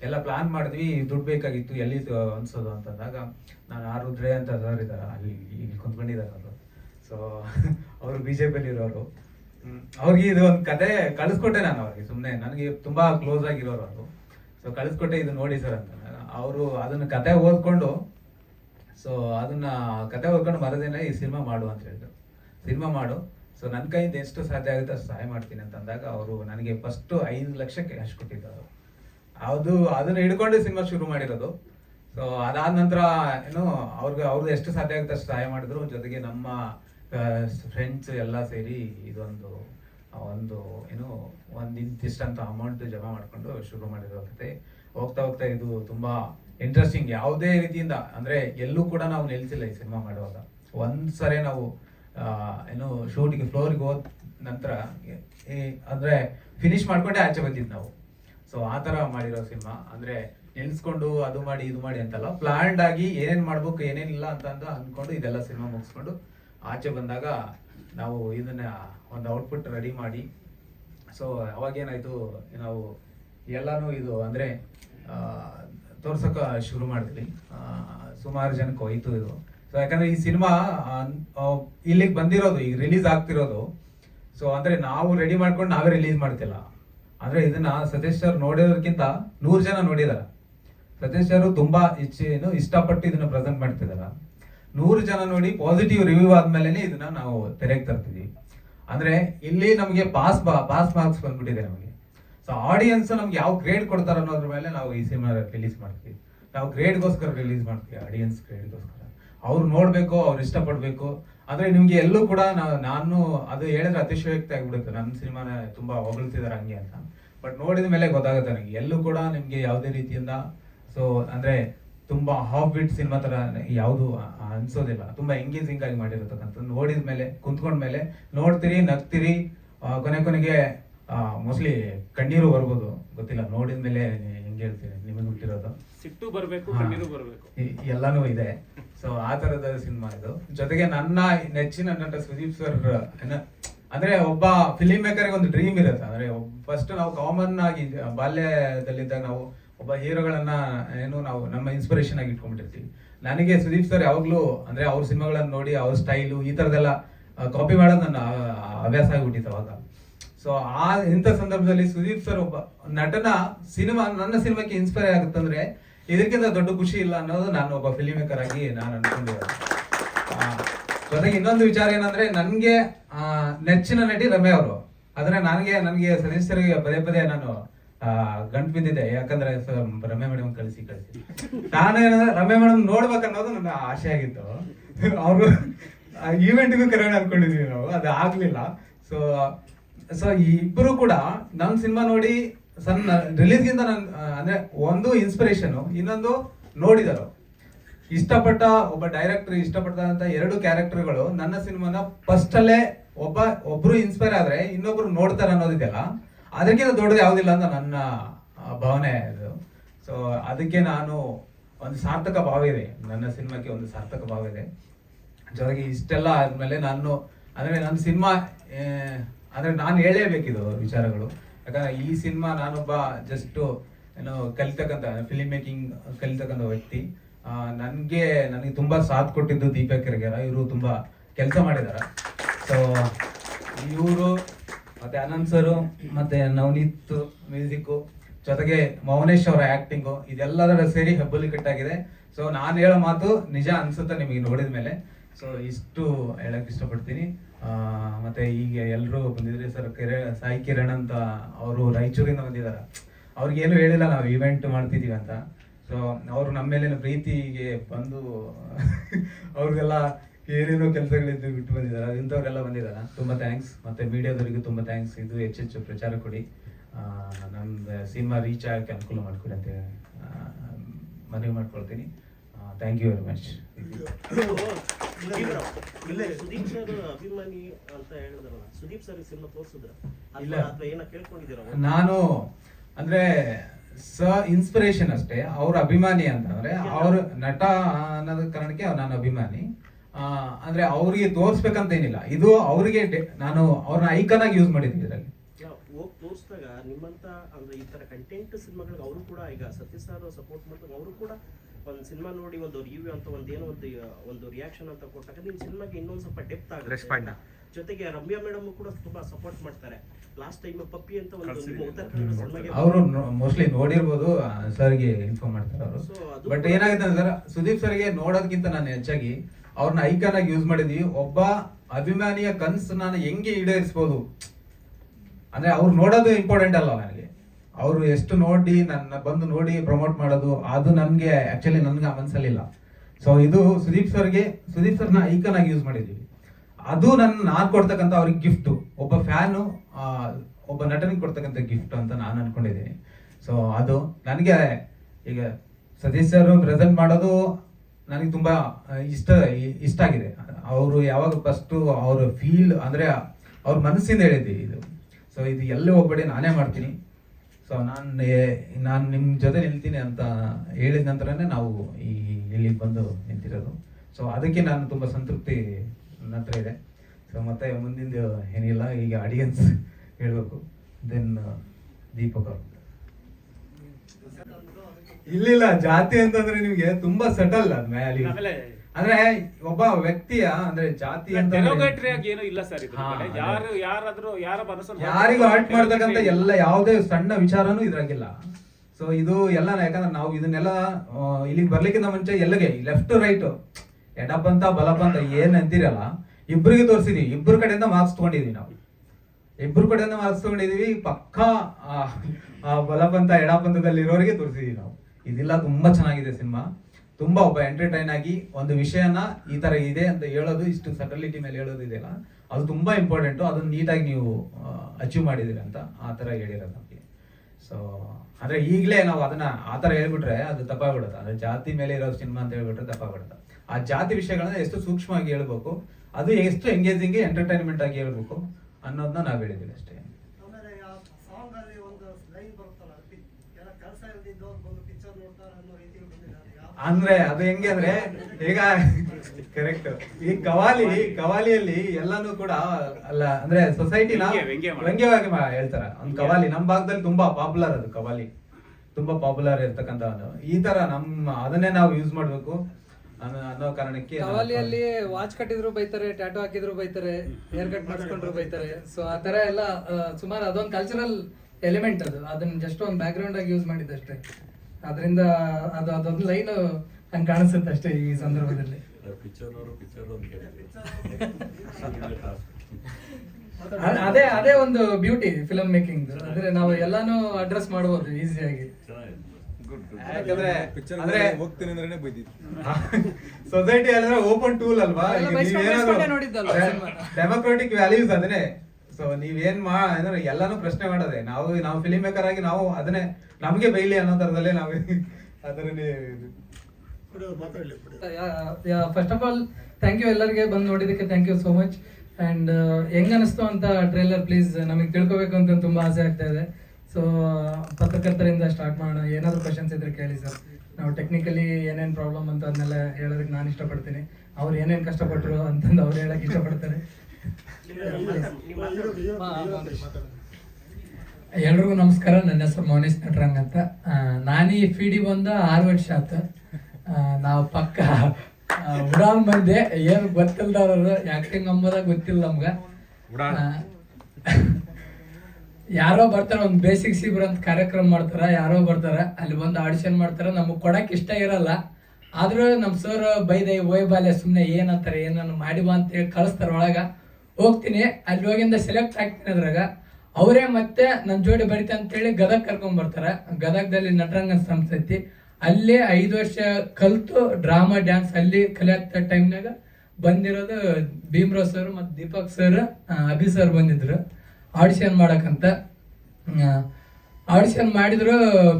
S1: ಎಲ್ಲ ಪ್ಲಾನ್ ಮಾಡಿದ್ವಿ, ದುಡ್ಡು ಬೇಕಾಗಿತ್ತು, ಎಲ್ಲಿ ಅನ್ಸೋದು ಅಂತಂದಾಗ ನಾನು ಆರುದ್ರೆ ಅಂತ ಸರ್ ಇದ್ದಾರೆ ಅಲ್ಲಿ, ಇಲ್ಲಿ ಕುಂತ್ಕೊಂಡಿದ್ದಾರೆ ಅವರು. ಸೊ <laughs> ಅವರು ಬಿ ಜೆ ಪಿಲಿ ಇರೋರು ಅವ್ರಿಗೆ ಇದು ಒಂದು ಕತೆ ಕಳಿಸ್ಕೊಟ್ಟೆ ನಾನು ಅವ್ರಿಗೆ ಸುಮ್ಮನೆ ನನಗೆ ತುಂಬ ಕ್ಲೋಸ್ ಆಗಿರೋರು ಅವರು. ಸೊ ಕಳಿಸ್ಕೊಟ್ಟೆ ಇದು ನೋಡಿ ಸರ್ ಅಂತ ಅವರು ಅದನ್ನ ಕತೆ ಓದ್ಕೊಂಡು ಸೊ ಅದನ್ನ ಕತೆ ಓದ್ಕೊಂಡು ಮರದಿನ ಈ ಸಿನಿಮಾ ಮಾಡು ಅಂತ ಹೇಳಿದ್ರು. ಸಿನಿಮಾ ಮಾಡು ಸೊ ನನ್ನ ಕೈಯಿಂದ ಎಷ್ಟು ಸಾಧ್ಯ ಆಗುತ್ತೆ, ಅಷ್ಟು ಸಹಾಯ ಮಾಡ್ತೀನಿ ಅಂತ ಅಂದಾಗ ಅವರು ನನಗೆ ಫಸ್ಟ್ ಐದು ಲಕ್ಷ ಕ್ಯಾಶ್ ಕೊಟ್ಟಿದ್ದರು. ಅದು ಅದನ್ನು ಹಿಡ್ಕೊಂಡು ಸಿನಿಮಾ ಶುರು ಮಾಡಿರೋದು. ಸೊ ಅದಾದ ನಂತರ ಏನು, ಅವ್ರಿಗೆ ಅವ್ರದ್ದು ಎಷ್ಟು ಸಾಧ್ಯ ಆಗುತ್ತೆ, ಅಷ್ಟು ಸಹಾಯ ಮಾಡಿದ್ರು. ಜೊತೆಗೆ ನಮ್ಮ ಫ್ರೆಂಡ್ಸ್ ಎಲ್ಲ ಸೇರಿ ಇದೊಂದು ಒಂದು ಏನು, ಒಂದು ಇಂತಿಷ್ಟಂತ ಅಮೌಂಟ್ ಜಮಾ ಮಾಡಿಕೊಂಡು ಶುರು ಮಾಡಿರೋ ಕತೆ. ಹೋಗ್ತಾ ಹೋಗ್ತಾ ಇದು ತುಂಬ ಇಂಟ್ರೆಸ್ಟಿಂಗ್ ಯಾವುದೇ ರೀತಿಯಿಂದ, ಅಂದರೆ ಎಲ್ಲೂ ಕೂಡ ನಾವು ನಿಲ್ಸಿಲ್ಲ ಈ ಸಿನಿಮಾ ಮಾಡುವಾಗ. ಒಂದ್ಸರಿ ನಾವು ಏನು ಶೂಟಿಗೆ ಫ್ಲೋರಿಗೆ ಹೋದ ನಂತರ ಅಂದ್ರೆ ಫಿನಿಶ್ ಮಾಡ್ಕೊಂಡೆ ಆಚೆ ಬಂದಿದ್ದು ನಾವು. ಸೊ ಆ ಥರ ಮಾಡಿರೋ ಸಿನಿಮಾ. ಅಂದ್ರೆ ನಿಲ್ಸ್ಕೊಂಡು ಅದು ಮಾಡಿ, ಇದು ಮಾಡಿ ಅಂತಲ್ಲ. ಪ್ಲಾನ್ಡ್ ಆಗಿ ಏನೇನ್ ಮಾಡ್ಬೇಕು ಏನೇನಿಲ್ಲ ಅಂತ ಅಂತ ಅಂದ್ಕೊಂಡು ಇದೆಲ್ಲ ಸಿನಿಮಾ ಮುಗಿಸ್ಕೊಂಡು ಆಚೆ ಬಂದಾಗ ನಾವು ಇದನ್ನ ಒಂದು ಔಟ್ಪುಟ್ ರೆಡಿ ಮಾಡಿ. ಸೊ ಅವಾಗೇನಾಯಿತು ನಾವು ಎಲ್ಲಾನು ಇದು, ಅಂದ್ರೆ ತೋರ್ಸೋಕೆ ಶುರು ಮಾಡಿದ್ವಿ. ಸುಮಾರು ಜನಕ್ಕೆ ಹೋಯ್ತು ಇದು. ಸೊ ಯಾಕಂದ್ರೆ ಈ ಸಿನಿಮಾ ಇಲ್ಲಿಗೆ ಬಂದಿರೋದು, ಈಗ ರಿಲೀಸ್ ಆಗ್ತಿರೋದು. ಸೊ ಅಂದ್ರೆ ನಾವು ರೆಡಿ ಮಾಡ್ಕೊಂಡು ನಾವೇ ರಿಲೀಸ್ ಮಾಡ್ತಿಲ್ಲ. ಅಂದ್ರೆ ಇದನ್ನ ಸತೀಶ್ ಸರ್ ನೋಡಿರೋದಕ್ಕಿಂತ ನೂರು ಜನ ನೋಡಿದಾರ. ಸತೀಶ್ ಸರ್ ತುಂಬಾ ಏನು ಇಷ್ಟಪಟ್ಟು ಇದನ್ನ ಪ್ರೆಸೆಂಟ್ ಮಾಡ್ತಿದಾರ. ನೂರು ಜನ ನೋಡಿ ಪಾಸಿಟಿವ್ ರಿವ್ಯೂ ಆದ್ಮೇಲೆ ಇದನ್ನ ನಾವು ತೆರೆಗೆ ತರ್ತೀವಿ ಅಂದ್ರೆ ಇಲ್ಲಿ ನಮಗೆ ಪಾಸ್ ಪಾಸ್ ಮಾರ್ಕ್ಸ್ ಬಂದ್ಬಿಟ್ಟಿದೆ ನಮಗೆ. ಸೊ ಆಡಿಯನ್ಸ್ ನಮ್ಗೆ ಯಾವ ಗ್ರೇಡ್ ಕೊಡ್ತಾರ ಅನ್ನೋದ್ರ ಮೇಲೆ ನಾವು ಈ ಸಿನಿಮಾ ರಿಲೀಸ್ ಮಾಡ್ತೀವಿ. ನಾವು ಗ್ರೇಡ್ಗೋಸ್ಕರ ರಿಲೀಸ್ ಮಾಡ್ತೀವಿ ಆಡಿಯನ್ಸ್ ಗ್ರೇಡ್ಗೋಸ್ಕರ ಅವ್ರು ನೋಡ್ಬೇಕು ಅವ್ರು ಇಷ್ಟಪಡ್ಬೇಕು. ಅಂದ್ರೆ ನಿಮ್ಗೆ ಎಲ್ಲೂ ಕೂಡ ನಾನು ಅದು ಹೇಳಿದ್ರೆ ಅತಿಶಯೋಕ್ತಿ ಆಗ್ಬಿಡುತ್ತೆ. ನನ್ನ ಸಿನಿಮಾನ ತುಂಬಾ ಹೊಗಳ್ತಿದಾರೆ ಹಂಗೆ ಅಂತ. ಬಟ್ ನೋಡಿದ ಮೇಲೆ ಗೊತ್ತಾಗುತ್ತೆ ನನಗೆ. ಎಲ್ಲೂ ಕೂಡ ನಿಮ್ಗೆ ಯಾವುದೇ ರೀತಿಯಿಂದ ಸೊ ಅಂದ್ರೆ ತುಂಬಾ ಹಾಫ್ ಬಿಟ್ ಸಿನಿಮಾ ತರ ಯಾವುದು ಅನ್ಸೋದಿಲ್ಲ. ತುಂಬಾ ಎಂಗೇಜಿಂಗ್ ಆಗಿ ಮಾಡಿರತಕ್ಕಂಥ ನೋಡಿದ ಮೇಲೆ ಕುಂತ್ಕೊಂಡ ಮೇಲೆ ನೋಡ್ತೀರಿ ನಗ್ತೀರಿ ಕೊನೆ ಕೊನೆಗೆ ಮೋಸ್ಟ್ಲಿ ಕಣ್ಣೀರು ಬರ್ಬೋದು ಗೊತ್ತಿಲ್ಲ ನೋಡಿದ ಮೇಲೆ ಹೆಂಗೆ ಹೇಳ್ತೀನಿ ನಿಮಗೆ ಹುಟ್ಟಿರೋದು?
S2: ಸಿಟ್ಟು ಬರಬೇಕು. ಕಣ್ಣೀರು ಬರಬೇಕು.
S1: ಎಲ್ಲಾನು ಇದೆ. ಸೊ ಆ ತರದ ಸಿನಿಮಾ ಇದು. ಜೊತೆಗೆ ನನ್ನ ನೆಚ್ಚಿನ ನಟ ಸುದೀಪ್ ಸರ್ ಅಂದ್ರೆ ಒಬ್ಬ ಫಿಲಿಮ್ ಮೇಕರ್ಗೆ ಒಂದು ಡ್ರೀಮ್ ಇರುತ್ತೆ. ಅಂದ್ರೆ ಫಸ್ಟ್ ನಾವು ಕಾಮನ್ ಆಗಿ ಬಾಲ್ಯದಲ್ಲಿದ್ದಾಗ ನಾವು ಒಬ್ಬ ಹೀರೋಗಳನ್ನ ಏನು, ನಾವು ನಮ್ಮ ಇನ್ಸ್ಪಿರೇಷನ್ ಆಗಿ ಇಟ್ಕೊಂಡ್ಬಿಟ್ಟಿರ್ತೀವಿ. ನನಗೆ ಸುದೀಪ್ ಸರ್ ಯಾವಾಗ್ಲೂ, ಅಂದ್ರೆ ಅವ್ರ ಸಿನಿಮಾಗಳನ್ನ ನೋಡಿ, ಅವ್ರ ಸ್ಟೈಲು ಈ ತರದೆಲ್ಲ ಕಾಪಿ ಮಾಡೋದು ನನ್ನ ಅಭ್ಯಾಸ ಆಗಿಬಿಟ್ಟಿತ್ತು ಅವಾಗ. ಸೊ ಆ, ಇಂಥ ಸಂದರ್ಭದಲ್ಲಿ ಸುದೀಪ್ ಸರ್ ಒಬ್ಬ ನಟನ, ಸಿನಿಮಾ, ನನ್ನ ಸಿನಿಮಾಕ್ಕೆ ಇನ್ಸ್ಪೈರ್ ಆಗುತ್ತಂದ್ರೆ ಇದಕ್ಕಿಂತ ದೊಡ್ಡ ಖುಷಿ ಇಲ್ಲ ಅನ್ನೋದು ನಾನು ಒಬ್ಬ ಫಿಲ್ಮ್ ಮೇಕರ್ ಆಗಿ ನಾನು ಅನ್ಕೊಂಡಿರೋದು. ಜೊತೆಗೆ ಇನ್ನೊಂದು ವಿಚಾರ ಏನಂದ್ರೆ ನನ್ಗೆ ನೆಚ್ಚಿನ ನಟಿ ರಮ್ಯ ಅವರು. ಆದರೆ ನನಗೆ ನನಗೆ ಸದಸ್ಯರಿಗೆ ಪದೇ ಪದೇ ನಾನು ಗಂಟು ಬಿದ್ದಿದೆ. ಯಾಕಂದ್ರೆ ರಮ್ಯ ಮೇಡಮ್ ಕಳಿಸಿ ಕಳಿಸಿ. ನಾನು ಏನಂದ್ರೆ ರಮ್ಯ ಮೇಡಮ್ ನೋಡ್ಬೇಕನ್ನೋದು ನನ್ನ ಆಸೆ ಆಗಿತ್ತು. ಅವರು ಈವೆಂಟ್ಗೂ ಕರೆಯೋಣ ಅನ್ಕೊಂಡಿದ್ವಿ ನಾವು. ಅದು ಆಗ್ಲಿಲ್ಲ. ಸೊ ಸೊ ಇಬ್ಬರು ಕೂಡ ನಮ್ಮ ಸಿನಿಮಾ ನೋಡಿ ಸಣ್ಣ ರಿಲೀಸ್ಗಿಂತ ನನ್ ಅಂದ್ರೆ ಒಂದು ಇನ್ಸ್ಪಿರೇಷನ್ ಇನ್ನೊಂದು ನೋಡಿದರು. ಇಷ್ಟಪಟ್ಟ ಒಬ್ಬ ಡೈರೆಕ್ಟರ್ ಇಷ್ಟಪಟ್ಟಂತ ಎರಡು ಕ್ಯಾರೆಕ್ಟರ್ಗಳು ನನ್ನ ಸಿನಿಮಾನ ಫಸ್ಟ್ ಅಲ್ಲೇ ಒಬ್ಬ, ಒಬ್ರು ಇನ್ಸ್ಪೈರ್ ಆದ್ರೆ ಇನ್ನೊಬ್ರು ನೋಡ್ತಾರೆ ಅನ್ನೋದಿದೆಯಲ್ಲ, ಅದಕ್ಕಿಂತ ದೊಡ್ಡದು ಯಾವ್ದಿಲ್ಲ ಅಂತ ನನ್ನ ಭಾವನೆ ಇದು. ಸೊ ಅದಕ್ಕೆ ನಾನು ಒಂದು ಸಾರ್ಥಕ ಭಾವ ಇದೆ. ನನ್ನ ಸಿನಿಮಾಕ್ಕೆ ಒಂದು ಸಾರ್ಥಕ ಭಾವ ಇದೆ. ಜೊತೆಗೆ ಇಷ್ಟೆಲ್ಲ ಆದ್ಮೇಲೆ ನಾನು, ಅಂದ್ರೆ ನನ್ನ ಸಿನಿಮಾ ಅಂದ್ರೆ ನಾನು ಹೇಳಲೇಬೇಕಿದು ವಿಚಾರಗಳು. ಯಾಕಂದ್ರೆ ಈ ಸಿನಿಮಾ ನಾನೊಬ್ಬ ಜಸ್ಟ್ ಏನು ಕಲಿತಕ್ಕಂಥ ಫಿಲ್ಮ್ ಮೇಕಿಂಗ್ ಕಲಿತಕ್ಕಂಥ ವ್ಯಕ್ತಿ. ನನಗೆ, ನನ್ಗೆ ತುಂಬಾ ಸಾಥ್ ಕೊಟ್ಟಿದ್ದು ದೀಪಕ್ ಕೆರಗೇರ ಇವರು ತುಂಬಾ ಕೆಲಸ ಮಾಡಿದ್ದಾರೆ ಸೊ ಇವರು ಮತ್ತೆ ಅನಂತ್ ಸರು, ಮತ್ತೆ ನವನೀತ್ ಮ್ಯೂಸಿಕ್ ಜೊತೆಗೆ ಮೌನೇಶ್ ಅವರ ಆ್ಯಕ್ಟಿಂಗು ಇದೆಲ್ಲದರ ಸೇರಿ ಹೆಬ್ಬಲಿ ಕಟ್ಟಾಗಿದೆ. ಸೊ ನಾನು ಹೇಳೋ ಮಾತು ನಿಜ ಅನಿಸುತ್ತೆ ನಿಮಗೆ ನೋಡಿದ ಮೇಲೆ ಸೊ ಇಷ್ಟು ಹೇಳಕ್ ಇಷ್ಟಪಡ್ತೀನಿ. ಮತ್ತೆ ಈಗ ಎಲ್ಲರೂ ಬಂದಿದ್ರೆ ಸರ್ ಕೆರೆ, ಸಾಯಿ ಕಿರಣ್ ಅಂತ ಅವರು ರಾಯಚೂರಿಂದ ಬಂದಿದ್ದಾರೆ. ಅವ್ರಿಗೇನು ಹೇಳಿಲ್ಲ, ನಾವು ಇವೆಂಟ್ ಮಾಡ್ತಿದೀವಿ ಅಂತ. ಸೊ ಅವರು ನಮ್ಮ ಮೇಲಿನ ಪ್ರೀತಿಗೆ ಬಂದು <laughs> ಅವ್ರಿಗೆಲ್ಲ ಏನೇನೋ ಕೆಲಸಗಳಿದ್ದು ಬಿಟ್ಟು ಬಂದಿದ್ದಾರೆ. ಇಂಥವ್ರೆಲ್ಲ ಬಂದಿದ್ದಾರೆ? ತುಂಬಾ ಥ್ಯಾಂಕ್ಸ್ ಮತ್ತೆ ಮೀಡಿಯಾದವರಿಗೂ ತುಂಬಾ ಥ್ಯಾಂಕ್ಸ್ ಇದು ಹೆಚ್ಚೆಚ್ಚು ಪ್ರಚಾರ ಕೊಡಿ. ನಮ್ಮ ಸಿನಿಮಾ ರೀಚ್ ಆಗಕ್ಕೆ ಅನುಕೂಲ ಮಾಡ್ಕೊಡಿ ಅಂತ ಮನವಿ ಮಾಡ್ಕೊಳ್ತೀನಿ. ಥ್ಯಾಂಕ್ ಯು ವೆರಿ ಮಚ್
S3: ಇಲ್ಲ ಸುದೀಪ್ ಸರ್ ಅಭಿಮಾನಿ ಅಂತ ಹೇಳಿದ್ರಲ್ಲ ಸುದೀಪ್ ಸರ್ ಸಿನಿಮಾ ತೋರ್ಸಿದ್ರ?
S1: ಇಲ್ಲ.
S3: ಅಥವಾ ಏನೋ ಕೇಳ್ಕೊಂಡಿದ್ದೀರ
S1: ನಾನು ಅಂದ್ರೆ ಸ ಇನ್ಸ್ಪಿರೇಷನ್ ಅಷ್ಟೇ. ಅವ್ರ ಅಭಿಮಾನಿ ಅಂತಂದ್ರೆ ಅವ್ರ ನಟ ಅನ್ನೋದ ಕಾರಣಕ್ಕೆ ನಾನು ಅಭಿಮಾನಿ. ಅಂದ್ರೆ ಅವ್ರಿಗೆ ತೋರಿಸ್ಬೇಕಂತ ಏನಿಲ್ಲ. ಇದು ಅವರಿಗೆ ನಾನು ಅವ್ರನ್ನ ಐಕನ್ ಆಗಿ ಯೂಸ್ ಮಾಡಿದ್ವಿ ಇದರಲ್ಲಿ.
S3: ಹೋಗಿ ತೋರಿಸಿದಾಗ ನಿಮ್ಮಂತ ಅಂದ್ರೆ ಈ ತರ ಕಂಟೆಂಟ್ ಸಿನಿಮಾಗಳಿಗೆ ಅವರು ಕೂಡ ಈಗ ಸತ್ಯ ಸರ್ ಸಪೋರ್ಟ್ ಮಾಡಿದಾಗ ಅವರು ಕೂಡ ಒಂದು ಸಿನಿಮಾ ನೋಡಿ ಒಂದು ರಿವ್ಯೂ ಅಂತ ಒಂದು ಏನೋ ಒಂದು ಒಂದು ರಿಯಾಕ್ಷನ್ ಅಂತ ಕೊಟ್ಟಾಗ ನಿಮ್ಮ ಸಿನಿಮಾಗೆ ಇನ್ನೊಂದು ಸ್ವಲ್ಪ ಡೆಪ್ತ್ ಆಗುತ್ತೆ. ಜೊತೆಗೆ ರಮ್ಯಾ ಮೇಡಮ್ ಕೂಡ ತುಂಬಾ ಸಪೋರ್ಟ್ ಮಾಡ್ತಾರೆ. ಲಾಸ್ಟ್ ಟೈಮ್ ಪಪ್ಪಿ ಅಂತ ಒಂದು ನಿಮ್ಮ ಉತ್ತರ ಕನ್ನಡ ಸಿನಿಮಾಗೆ
S1: ಅವರು ಮೋಸ್ಟ್ಲಿ ನೋಡಿರ್ಬೋದು ಸರ್ಗೆ ಇನ್ಫಾರ್ಮ್ ಮಾಡ್ತಾರೆ ಅವರು. ಬಟ್
S3: ಏನಾಗಿದೆ
S1: ಏನಾಗುತ್ತೆ ಅಂದ್ರೆ ಸುದೀಪ್ ಸರ್ಗೆ ನೋಡೋದಕ್ಕಿಂತ ನಾನು ಹೆಚ್ಚಾಗಿ ಅವ್ರನ್ನ ಐಕಾನ್ ಆಗಿ ಯೂಸ್ ಮಾಡಿದ್ವಿ. ಒಬ್ಬ ಅಭಿಮಾನಿಯ ಕನ್ಸು ನಾನು ಹೆಂಗೆ ಈಡೇರಿಸ್ಬೋದು? ಅಂದ್ರೆ ಅವ್ರು ನೋಡೋದು ಇಂಪಾರ್ಟೆಂಟ್ ಅಲ್ಲ ನನಗೆ? ಅವರು ಎಷ್ಟು ನೋಡಿ ನನ್ನ ಬಂದು ನೋಡಿ ಪ್ರಮೋಟ್ ಮಾಡೋದು, ಅದು ನನಗೆ ಆ್ಯಕ್ಚುಲಿ ನನ್ಗೆ ಮನಸ್ಸಲ್ಲಿಲ್ಲ ಸೊ ಇದು ಸುದೀಪ್ ಸರ್ಗೆ, ಸುದೀಪ್ ಸರ್ನ ಐಕನ್ ಆಗಿ ಯೂಸ್ ಮಾಡಿದ್ದೀವಿ ಅದು ನನ್ನ ನಾನು ಕೊಡ್ತಕ್ಕಂಥ ಅವ್ರಿಗೆ ಗಿಫ್ಟ್ ಒಬ್ಬ ಫ್ಯಾನು ಒಬ್ಬ ನಟನಿಗೆ ಕೊಡ್ತಕ್ಕಂಥ ಗಿಫ್ಟ್ ಅಂತ ನಾನು ಅನ್ಕೊಂಡಿದ್ದೀನಿ. ಸೊ ಅದು ನನಗೆ, ಈಗ ಸತೀಶ್ ಸರ್ ಪ್ರೆಸೆಂಟ್ ಮಾಡೋದು ನನಗೆ ತುಂಬ ಇಷ್ಟ ಇಷ್ಟ ಆಗಿದೆ. ಅವರು ಯಾವಾಗ ಫಸ್ಟ್ ಅವ್ರ ಫೀಲ್ ಅಂದ್ರೆ ಅವ್ರ ಮನಸ್ಸಿಂದ ಹೇಳಿದ್ವಿ ಇದು. ಸೊ ಇದು ಎಲ್ಲೇ ಹೋಗ್ಬೇಡಿ, ನಾನೇ ಮಾಡ್ತೀನಿ. ಸೊ ನಾನು ನಾನು ನಿಮ್ಮ ಜೊತೆ ನಿಲ್ತೀನಿ ಅಂತ ಹೇಳಿದ ನಂತರನೇ ನಾವು ಈ ಇಲ್ಲಿಗೆ ಬಂದು ನಿಂತಿರೋದು. ಸೊ ಅದಕ್ಕೆ ನಾನು ತುಂಬ ಸಂತೃಪ್ತಿ ನನ್ನ ಹತ್ರ ಇದೆ. ಸೊ ಮತ್ತೆ ಮುಂದಿನ ಏನಿಲ್ಲ, ಈಗ ಆಡಿಯನ್ಸ್ ಹೇಳಬೇಕು. ದೆನ್ ದೀಪಕ್ ಅವರು. ಇಲ್ಲ ಜಾತಿ ಅಂತಂದ್ರೆ ನಿಮಗೆ ತುಂಬಾ ಸಟಲ್ ಅದ್ಮೇಲೆ
S2: ಆಮೇಲೆ
S1: ಅಂದ್ರೆ ಒಬ್ಬ ವ್ಯಕ್ತಿಯ ಅಂದ್ರೆ ಜಾತಿ ಅಂತ
S2: ಡೆರೋಗೇಟರಿ ಆಗಿ ಏನು ಇಲ್ಲ ಸರ್ ಇದು
S1: ಹಾ, ಅದೇ.
S2: ಯಾರು ಯಾರಾದ್ರೂ ಯಾರ ಮನಸ್ಸಲ್ಲಿ
S1: ಯಾರಿಗೂ ಹರ್ಟ್ ಮಾಡ್ತಕ್ಕಂತ ಎಲ್ಲ ಯಾವುದೇ ಸಣ್ಣ ವಿಚಾರನೂ ಇದ್ರಾಗಿಲ್ಲ. ಸೊ ಇದು ಎಲ್ಲ ಯಾಕಂದ್ರೆ ನಾವು ಇದನ್ನೆಲ್ಲ ಆ, ಇಲ್ಲಿಗೆ ಬರ್ಲಿಕ್ಕಿಂತ ಮುಂಚೆ ಎಲ್ಲಗೆ? ಲೆಫ್ಟ್ ರೈಟ್ ಎಡಪಂತ ಬಲಪಂತ ಏನ್ ಅಂತೀರಲ್ಲ ಇಬ್ಬರಿಗೆ ತೋರಿಸಿದೀವಿ. ಇಬ್ಬರ ಕಡೆಯಿಂದ ಮಾರ್ಕ್ಸ್ ತಗೊಂಡಿದೀವಿ ನಾವು. ಇಬ್ಬರ ಕಡೆಯಿಂದ ಮಾರ್ಕ್ಸ್ ತಗೊಂಡಿದೀವಿ. ಪಕ್ಕಾ ಆ, ಆ ಬಲಪಂಥ ಎಡಪಂಥದಲ್ಲಿ ಇರೋರಿಗೆ ತೋರಿಸಿದೀವಿ ನಾವು. ಇದೆಲ್ಲ ತುಂಬಾ ಚೆನ್ನಾಗಿದೆ ಸಿನಿಮಾ. ತುಂಬಾ ಒಬ್ಬ ಎಂಟರ್ಟೈನ್ ಆಗಿ ಒಂದು ವಿಷಯನ ಈ ತರ ಇದೆ ಅಂತ ಹೇಳೋದು ಇಷ್ಟು ಸಟಲಿಟಿ ಮೇಲೆ ಹೇಳೋದು ಇದೆಯಲ್ಲ, ಅದು ತುಂಬಾ ಇಂಪಾರ್ಟೆಂಟು ಅದನ್ನ ನೀಟಾಗಿ ನೀವು ಅಚೀವ್ ಮಾಡಿದಿರಿ ಅಂತ ಆ ಥರ ಹೇಳಿರೋದು ನಮಗೆ. ಸೊ ಅಂದ್ರೆ ಈಗಲೇ ನಾವು ಅದನ್ನ ಆ ಥರ ಹೇಳ್ಬಿಟ್ರೆ ಅದು ತಪ್ಪಾಗ್ಬಿಡುತ್ತೆ. ಅಂದ್ರೆ ಜಾತಿ ಮೇಲೆ ಇರೋ ಸಿನಿಮಾ ಅಂತ ಹೇಳ್ಬಿಟ್ರೆ ತಪ್ಪಾಗ್ಬಿಡುತ್ತೆ. ಆ ಜಾತಿ ವಿಷಯಗಳನ್ನ ಎಷ್ಟು ಸೂಕ್ಷ್ಮವಾಗಿ ಹೇಳ್ಬೇಕು, ಅದು ಎಷ್ಟು ಎಂಗೇಜಿಂಗ್ ಎಂಟರ್ಟೈನ್ಮೆಂಟ್ ಆಗಿ ಹೇಳ್ಬೇಕು ಅನ್ನೋದನ್ನ ನಾವು ಹೇಳಿದ್ದೀವಿ ಅಷ್ಟೇ
S4: ಆಮೇಲೆ ಆ ಸಾಂಗ್ ಅಲ್ಲಿ ಒಂದು ಲೈನ್ ಬರುತ್ತಲ್ಲ ಪಿ- ಎಲ್ಲ ಕೆಲಸ ಇಲ್ದಿದ್ದವ್ರು ಬಂದು ಪಿಕ್ಚರ್ ನೋಡ್ತಾರೆ ಅನ್ನೋ ರೀತಿ ಬಂದಿದ್ದಾರೆ ಯಾವ-
S1: ಅಂದ್ರೆ ಅದು ಹೆಂಗೆ ಅಂದ್ರೆ ಈಗ ಕರೆಕ್ಟ್ ಈ ಕವಾಲಿ ಕವಾಲಿಯಲ್ಲಿ ಎಲ್ಲಾನು ಕೂಡ ಅಲ್ಲ ಅಂದ್ರೆ ಸೊಸೈಟಿ
S2: ವ್ಯಂಗ್ಯ- ವ್ಯಂಗ್ಯ
S1: ವ್ಯಂಗ್ಯವಾಗಿ ಹೇಳ್ತಾರೆ. ಒಂದು ಕವಾಲಿ ನಮ್ಮ ಭಾಗದಲ್ಲಿ ತುಂಬಾ ಪಾಪ್ಯುಲರ್ ಅದು ಕವಾಲಿ. ತುಂಬಾ ಪಾಪ್ಯುಲರ್ ಇರ್ತಕ್ಕಂತ ಒಂದು. ಈ ತರ ನಮ್ಮ ಅದನ್ನೇ ನಾವು ಯೂಸ್ ಮಾಡ್ಬೇಕು ಅನ್ನೋ ಅನ್ನೋ ಕಾರಣಕ್ಕೆ
S5: ಕವಾಲಿಯಲ್ಲಿ ವಾಚ್ ಕಟ್ಟಿದ್ರು ಬೈತಾರೆ ಟ್ಯಾಟೋ ಹಾಕಿದ್ರು ಬೈತಾರೆ ಹೇರ್ ಕಟ್ ಮಾಡಿಸ್ಕೊಂಡ್ರು ಬೈತಾರೆ. ಸೊ ಆ ತರ ಎಲ್ಲ ಆ, ಸುಮಾರು ಅದೊಂದು ಕಲ್ಚರಲ್ ಎಲಿಮೆಂಟ್ ಅದು. ಅದನ್ನ ಜಸ್ಟ್ ಒಂದು ಬ್ಯಾಕ್ ಗ್ರೌಂಡ್ ಆಗಿ ಯೂಸ್ ಮಾಡಿದ್ದೆ ಅಷ್ಟೇ. ಅದರಿಂದ ಅದು ಅದೊಂದು ಲೈನ್ ಹಂಗೆ ಕಾಣಿಸುತ್ತೆ ಅಷ್ಟೇ ಈ ಸಂದರ್ಭದಲ್ಲಿ. ಅದೇ ಅದೇ ಒಂದು ಬ್ಯೂಟಿ ಫಿಲಮ್ ಮೇಕಿಂಗ್ ಅಂದ್ರೆ ನಾವು ಎಲ್ಲಾನು ಅಡ್ರೆಸ್ ಮಾಡಬಹುದು ಈಸಿಯಾಗಿ
S1: ಸೊಸೈಟಿ ಅಂದ್ರೆ ಓಪನ್ ಟೂಲ್ ಅಲ್ವಾ? ಡೆಮೋಕ್ರಾಟಿಕ್ ವ್ಯಾಲ್ಯೂಸ್ ಅದನ್ನೇ ಸೊ ನೀವೇನ್ ಮಾ ಅಂದ್ರೆ ಎಲ್ಲಾನು ಪ್ರಶ್ನೆ ಮಾಡದೆ. ನಾವು ನಾವು ಫಿಲಿಂ ಮೇಕರ್ ಆಗಿ ನಾವು ಅದನ್ನೇ ನಮ್ಗೆ ಬೈಲಿ ಅನ್ನೋ ತರದಲ್ಲೇ ನಾವು ಅದರಲ್ಲಿ
S5: first of all thank you ಎಲ್ಲರಿಗೆ ಬಂದು ನೋಡಿದ್ದಕ್ಕೆ thank you so much and ಹೆಂಗ್ ಅನಿಸ್ತು ಅಂತ ಟ್ರೇಲರ್ ಪ್ಲೀಸ್ ನಮಗೆ ತಿಳ್ಕೊಬೇಕು ಅಂತ ತುಂಬಾ ಆಸೆ ಆಗ್ತಾ ಇದೆ. ಸೊ ಪತ್ರಕರ್ತರಿಂದ ಸ್ಟಾರ್ಟ್ ಮಾಡೋಣ. ಏನಾದರೂ ಕ್ವಶನ್ಸ್ ಇದ್ರೆ ಕೇಳಿ ಸರ್ ನಾವು ಟೆಕ್ನಿಕಲಿ ಏನೇನು ಪ್ರಾಬ್ಲಮ್ ಅಂತ ಅದನ್ನೆಲ್ಲ ಹೇಳೋದಕ್ಕೆ ನಾನು ಇಷ್ಟಪಡ್ತೀನಿ. ಅವ್ರು ಏನೇನು ಕಷ್ಟಪಟ್ಟರು ಅಂತಂದು ಅವ್ರು ಹೇಳಕ್ಕೆ ಇಷ್ಟಪಡ್ತಾರೆ. ಎಲ್ರಿಗೂ ನಮಸ್ಕಾರ ನನ್ನ ಹೆಸರು ಮೌನೇಶ್ ನಟರಂಗ್ ಅಂತ. ನಾನು ಈ ಫೀಡಿ ಬಂದ ಆರು ವರ್ಷ ಆತ. ನಾವು ಪಕ್ಕ ಉಡಾನ್ ಬಂದೆ. ಏನು ಗೊತ್ತಿಲ್ದವ್ರು ಆಕ್ಟಿಂಗ್ ಅಂಬೋದ ಗೊತ್ತಿಲ್ಲ ನಮ್ಗೆ. ಯಾರೋ ಬರ್ತಾರ ಒಂದು ಬೇಸಿಕ್ ಶಿಬಿರ ಅಂತ ಕಾರ್ಯಕ್ರಮ ಮಾಡ್ತಾರ ಯಾರೋ ಬರ್ತಾರ ಅಲ್ಲಿ ಬಂದು ಆಡಿಷನ್ ಮಾಡ್ತಾರ ನಮಗೆ ಕೊಡಕ್ ಇಷ್ಟ ಇರಲ್ಲ. ಆದ್ರೂ ನಮ್ಮ ಸರ್ ಬೈದೆ ಓಯ್ ಬಾಲೆ ಸುಮ್ನೆ ಏನಂತಾರೆ ಏನನ್ನು ಮಾಡಿ ಬಾ ಅಂತ ಹೇಳಿ ಕಳಿಸ್ತಾರ ಒಳಗ. ಹೋಗ್ತೀನಿ, ಅಲ್ಲಿ ಹೋಗಿಂದ ಸೆಲೆಕ್ಟ್ ಆಗ್ತೀನಿ ಅದ್ರಾಗ. ಅವರೇ ಮತ್ತೆ ನನ್ನ ಜೋಡಿ ಬರೀತ ಅಂತೇಳಿ ಗದಗ್ ಕರ್ಕೊಂಡ್ ಬರ್ತಾರ. ಗದಗದಲ್ಲಿ ನಟರಂಗ ಸಂಸ್ಥೆ ಅಲ್ಲಿ ಐದು ವರ್ಷ ಕಲ್ತು ಡ್ರಾಮಾ ಡ್ಯಾನ್ಸ್ ಅಲ್ಲಿ ಕಲಿಯತ್ತ ಟೈಮ್ನಾಗ ಬಂದಿರೋದು ಭೀಮ್ರಾವ್ ಸರ್ ಮತ್ತು ದೀಪಕ್ ಸರ್ ಅಭಿ ಸರ್ ಬಂದಿದ್ರು. ಆಡಿಷನ್ ಮಾಡಕ್ಕಂತ ಆಡಿಷನ್ ಮಾಡಿದ್ರು,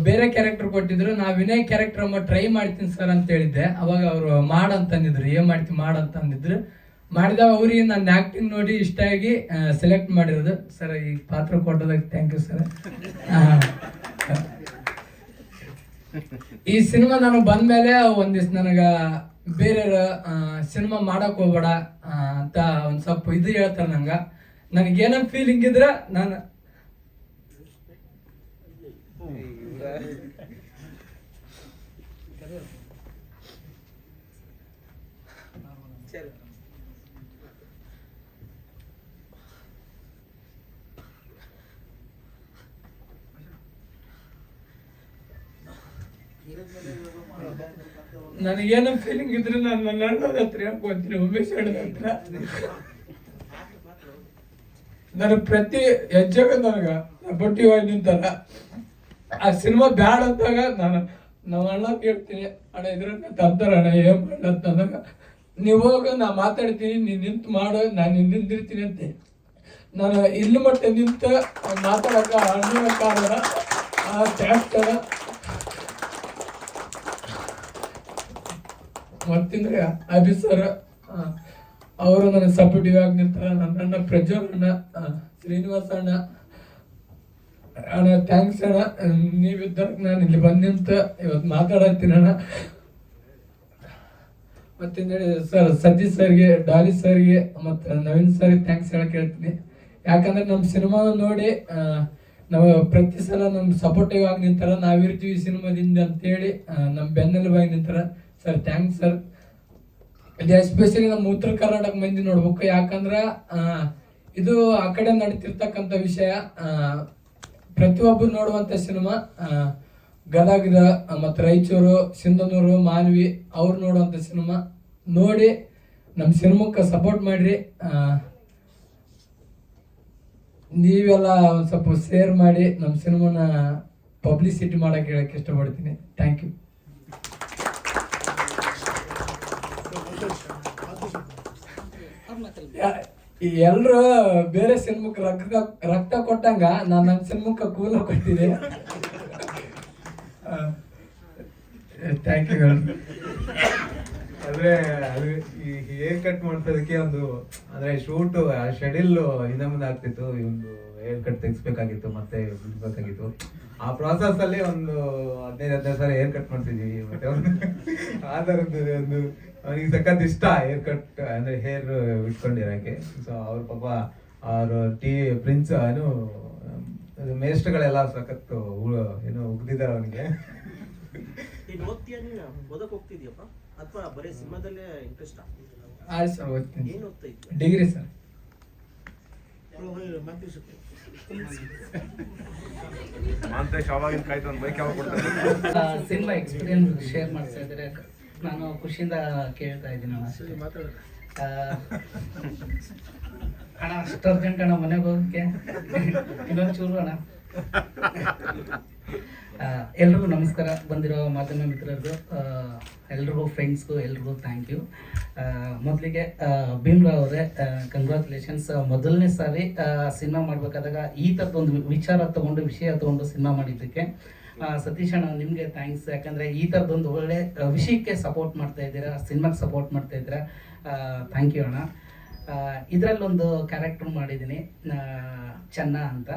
S5: ಬೇರೆ ಕ್ಯಾರೆಕ್ಟರ್ ಕೊಟ್ಟಿದ್ರು. ನಾ ವಿನಯ್ ಕ್ಯಾರೆಕ್ಟರ್ ಟ್ರೈ ಮಾಡ್ತೀನಿ ಸರ್ ಅಂತ ಹೇಳಿದ್ದೆ. ಅವಾಗ ಅವರು ಮಾಡು ಅಂತಂದಿದ್ರು, ಏನ್ ಮಾಡ್ತೀನಿ ಮಾಡು ಅಂತ ಮಾಡಿದಾಗ ಅವ್ರಿಗೆ ನನ್ನ ಆಕ್ಟಿಂಗ್ ನೋಡಿ ಇಷ್ಟ ಆಗಿ ಸೆಲೆಕ್ಟ್ ಮಾಡಿರೋದು. ಸರ್, ಈ ಪಾತ್ರ ಕೊಟ್ಟದಕ್ಕೆ ಥ್ಯಾಂಕ್ ಯು ಸರ್ ಈ ಸಿನಿಮಾ ನಾನು ಬಂದ್ಮೇಲೆ ಒಂದಿವ್ಸ ನನಗೆ ಬೇರೆ ಸಿನಿಮಾ ಮಾಡೋಕೆ ಹೋಗ್ಬೇಡ ಅಂತ ಒಂದು ಸ್ವಲ್ಪ ಇದು ಹೇಳ್ತಾರೆ ನಂಗೆ. ನನಗೆ ಏನೋ ಫೀಲಿಂಗ್ ಇದ್ರೆ ನಾನು ನನಗೇನೋ ಫೀಲಿಂಗ್ ಇದ್ರೆ ನಾನು ನನ್ನ ಅಣ್ಣದ ಹತ್ರ ಹೇಳ್ಕೊಂತೀನಿ, ಉಮೇಶ್ ಅಣ್ಣನ ಹತ್ರ. ನನ್ನ ಪ್ರತಿ ಹೆಜ್ಜೆಗ ನನಗ ಬಟ್ಟಿ ಹೋಗಿ ನಿಂತಾರ ಆ ಸಿನಿಮಾ ಬ್ಯಾಡ ಅಂದಾಗ ನಾನು ನಮ್ಮ ಅಣ್ಣ ಕೇಳ್ತೀನಿ, ಅಣ್ಣ ಇದ್ರನ್ನ ತಂತಾರ ಅಣ್ಣ, ಏನ್ ಮಾಡಂತ ಅಂದಾಗ, ನೀವು ಹೋಗ, ನಾ ಮಾತಾಡ್ತೀನಿ, ನೀನ್ ನಿಂತು ಮಾಡು, ನಾನು ನಿಂತಿರ್ತೀನಿ ಅಂತ. ನಾನು ಇಲ್ಲಿ ಮಟ್ಟ ನಿಂತ ಮಾತಾಡಕ ಅಣ್ಣ ಕಾರಣ, ಆ ಟ್ಯಾಕ್ಟರ್ ಮತ್ತಿಂದ್ರೆ ಅಭಿ ಸರ್ ಅವರು ನನ್ನ ಸಪೋರ್ಟಿವ್ ಆಗಿ ನಿಂತಾರ ನನ್ನ ಪ್ರಜ್ವಲ್ ಅಣ್ಣ ಶ್ರೀನಿವಾಸ ಅಣ್ಣ. ಅಣ್ಣ ಥ್ಯಾಂಕ್ಸ್ ಅಣ್ಣ. ನೀವಿದ್ದಾಗ ನಾನು ಇಲ್ಲಿ ಬಂದ ನಿಂತ ಇವತ್ತು ಮಾತಾಡತ್ತೀನಿ ಅಣ್ಣ. ಸರ್ ಸತೀಶ್ ಸರ್ಗೆ ಡಾಲಿ ಸರ್ಗೆ ಮತ್ತು ನವೀನ್ ಸರ್ಗೆ ಥ್ಯಾಂಕ್ಸ್ ಹೇಳಕ್ಕೆ ಹೇಳ್ತೀನಿ. ಯಾಕಂದ್ರೆ ನಮ್ಮ ಸಿನಿಮಾ ನೋಡಿ ನಾವು ಪ್ರತಿ ಸಲ ನಮ್ಮ ಸಪೋರ್ಟಿವ್ ಆಗಿ ನಿಂತಾರ ನಾವಿರ್ತೀವಿ ಸಿನಿಮಾದಿಂದ ಅಂತೇಳಿ ನಮ್ಮ ಬೆನ್ನೆಲುಬಾಗಿ ನಿಂತಾರ. ಸರ್ ಥ್ಯಾಂಕ್ಸ್ ಸರ್ ಇದು ಎಸ್ಪೆಷಲಿ ನಮ್ಮ ಉತ್ತರ ಕರ್ನಾಟಕ ಮಂದಿ ನೋಡ್ಬೇಕು. ಯಾಕಂದ್ರೆ ಇದು ಆ ಕಡೆ ನಡೀತಿರ್ತಕ್ಕಂಥ ವಿಷಯ. ಪ್ರತಿಯೊಬ್ಬರು ನೋಡುವಂತ ಸಿನಿಮಾ ಗದಗದ, ಮತ್ತು ರಾಯಚೂರು, ಸಿಂಧನೂರು, ಮಾನ್ವಿ, ಅವ್ರು ನೋಡುವಂತ ಸಿನಿಮಾ. ನೋಡಿ ನಮ್ಮ ಸಿನಿಮಾಕ್ಕೆ ಸಪೋರ್ಟ್ ಮಾಡಿರಿ. ನೀವೆಲ್ಲ ಒಂದು ಸ್ವಲ್ಪ ಶೇರ್ ಮಾಡಿ ನಮ್ಮ ಸಿನಿಮಾನ ಪಬ್ಲಿಸಿಟಿ ಮಾಡಕ್ಕೆ ಹೇಳಕ್ಕೆ ಇಷ್ಟಪಡ್ತೀನಿ. ಥ್ಯಾಂಕ್ ಯು ಎಲ್ರು ಬೇರೆ ಸಿನಿಮಕ್ಕೆ ರಕ್ತ ರಕ್ತ ಕೊಟ್ಟಂಗ ನಾನು ನನ್ನ ಸಿನಿಮಕ್ಕೆ ಕೂಲ ಕೊಟ್ಟಿದ್ದೆ ಥ್ಯಾಂಕ್ ಯು
S1: ಅಂದ್ರೆ ಅದು ಈ ಹೇರ್ ಕಟ್ ಮಾಡ್ಸೋದಕ್ಕೆ ಒಂದು ಅಂದ್ರೆ ಶೂಟ್ ಶೆಡ್ಯೂಲ್ ಹಿಂದೆ ಮುಂದೆ ಆಗ್ತಿತ್ತು ಈ ಒಂದು ಹೇರ್ ಕಟ್ ತೆಗಿಸ್ಬೇಕಾಗಿತ್ತು ಮತ್ತೆ ಬಿಡ್ಬೇಕಾಗಿತ್ತು. ಆ ಪ್ರಾಸೆಸ್ ಅಲ್ಲಿ ಒಂದು ಹದಿನೈದು ಹದಿನೈದು ಸಾರಿ ಹೇರ್ ಕಟ್ ಮಾಡ್ತಿದ್ವಿ ಮತ್ತೆ ಒಂದು <laughs> ಆ ಥರದ್ದು ಒಂದು ಅವನಿಗೆ ಸಖತ್ ಇಷ್ಟ ಹೇರ್ ಕಟ್ ಅಂದ್ರೆ ಹೇರ್ ಇಟ್ಕೊಂಡಿರಕ್ಕೆ ಸೊ ಅವ್ರ ಪಾಪ ಅವ್ರ ಟಿ ಪ್ರಿನ್ಸ್ ಏನು ಮೇಸ್ಟ್ಗಳೆಲ್ಲ ಸಖತ್ ಏನು ಉಗ್ದಿದ್ದಾರೆ ಅವನಿಗೆ.
S3: ನೀನು ಓದ್ತೀಯ ನೀನು ಓದಕ್ ಹೋಗ್ತಿದ್ಯಪ್ಪ? ಅಥವಾ ಬರೀ ಸಿನಿಮಾದಲ್ಲೇ ಇಂಟ್ರೆಸ್ಟ್
S5: ಆಯ್ತು ಸರ್ ಓದ್ತೀನಿ.
S3: ಏನು ಓದ್ತಾ
S5: degree sir.
S6: Cinema experience share ಮಾಡ್ತಾ ಇದ್ದಾರೆ ನಾನು ಖುಷಿಯಿಂದ ಕೇಳ್ತಾ ಇದ್ದೀನಿ ಅಣ್ಣ. ಅಷ್ಟೇ. ಅರ್ಜೆಂಟ್ ಅಣ್ಣ ಮನೆಗೆ ಹೋಗಕ್ಕೆ ಇನ್ನೊಂದು ಚೂರು ಅಣ್ಣ ಎಲ್ರಿಗೂ ನಮಸ್ಕಾರ. ಬಂದಿರೋ ಮಾಧ್ಯಮ ಮಿತ್ರರಿಗೂ ಎಲ್ರಿಗೂ ಫ್ರೆಂಡ್ಸ್ಗೂ ಎಲ್ರಿಗೂ ಥ್ಯಾಂಕ್ ಯು ಮೊದಲಿಗೆ ಭೀಮ್ರಾವ್ ಅವರೇ ಕಂಗ್ರ್ಯಾಚುಲೇಷನ್ಸ್ ಮೊದಲನೇ ಸಾರಿ ಸಿನಿಮಾ ಮಾಡಬೇಕಾದಾಗ ಈ ಥರದ್ದೊಂದು ವಿಚಾರ ತಗೊಂಡು ವಿಷಯ ತಗೊಂಡು ಸಿನಿಮಾ ಮಾಡಿದ್ದಕ್ಕೆ ಸತೀಶ್ ಅಣ್ಣ, ನಿಮಗೆ ಥ್ಯಾಂಕ್ಸ್ ಯಾಕಂದರೆ ಈ ಥರದೊಂದು ಒಳ್ಳೆ ವಿಷಯಕ್ಕೆ ಸಪೋರ್ಟ್ ಮಾಡ್ತಾ ಇದ್ದೀರಾ ಸಿನಿಮಾಗೆ ಸಪೋರ್ಟ್ ಮಾಡ್ತಾ ಇದ್ದೀರಾ ಥ್ಯಾಂಕ್ ಯು ಅಣ್ಣ. ಇದರಲ್ಲೊಂದು ಕ್ಯಾರೆಕ್ಟರ್ ಮಾಡಿದ್ದೀನಿ ಚೆನ್ನ ಅಂತ.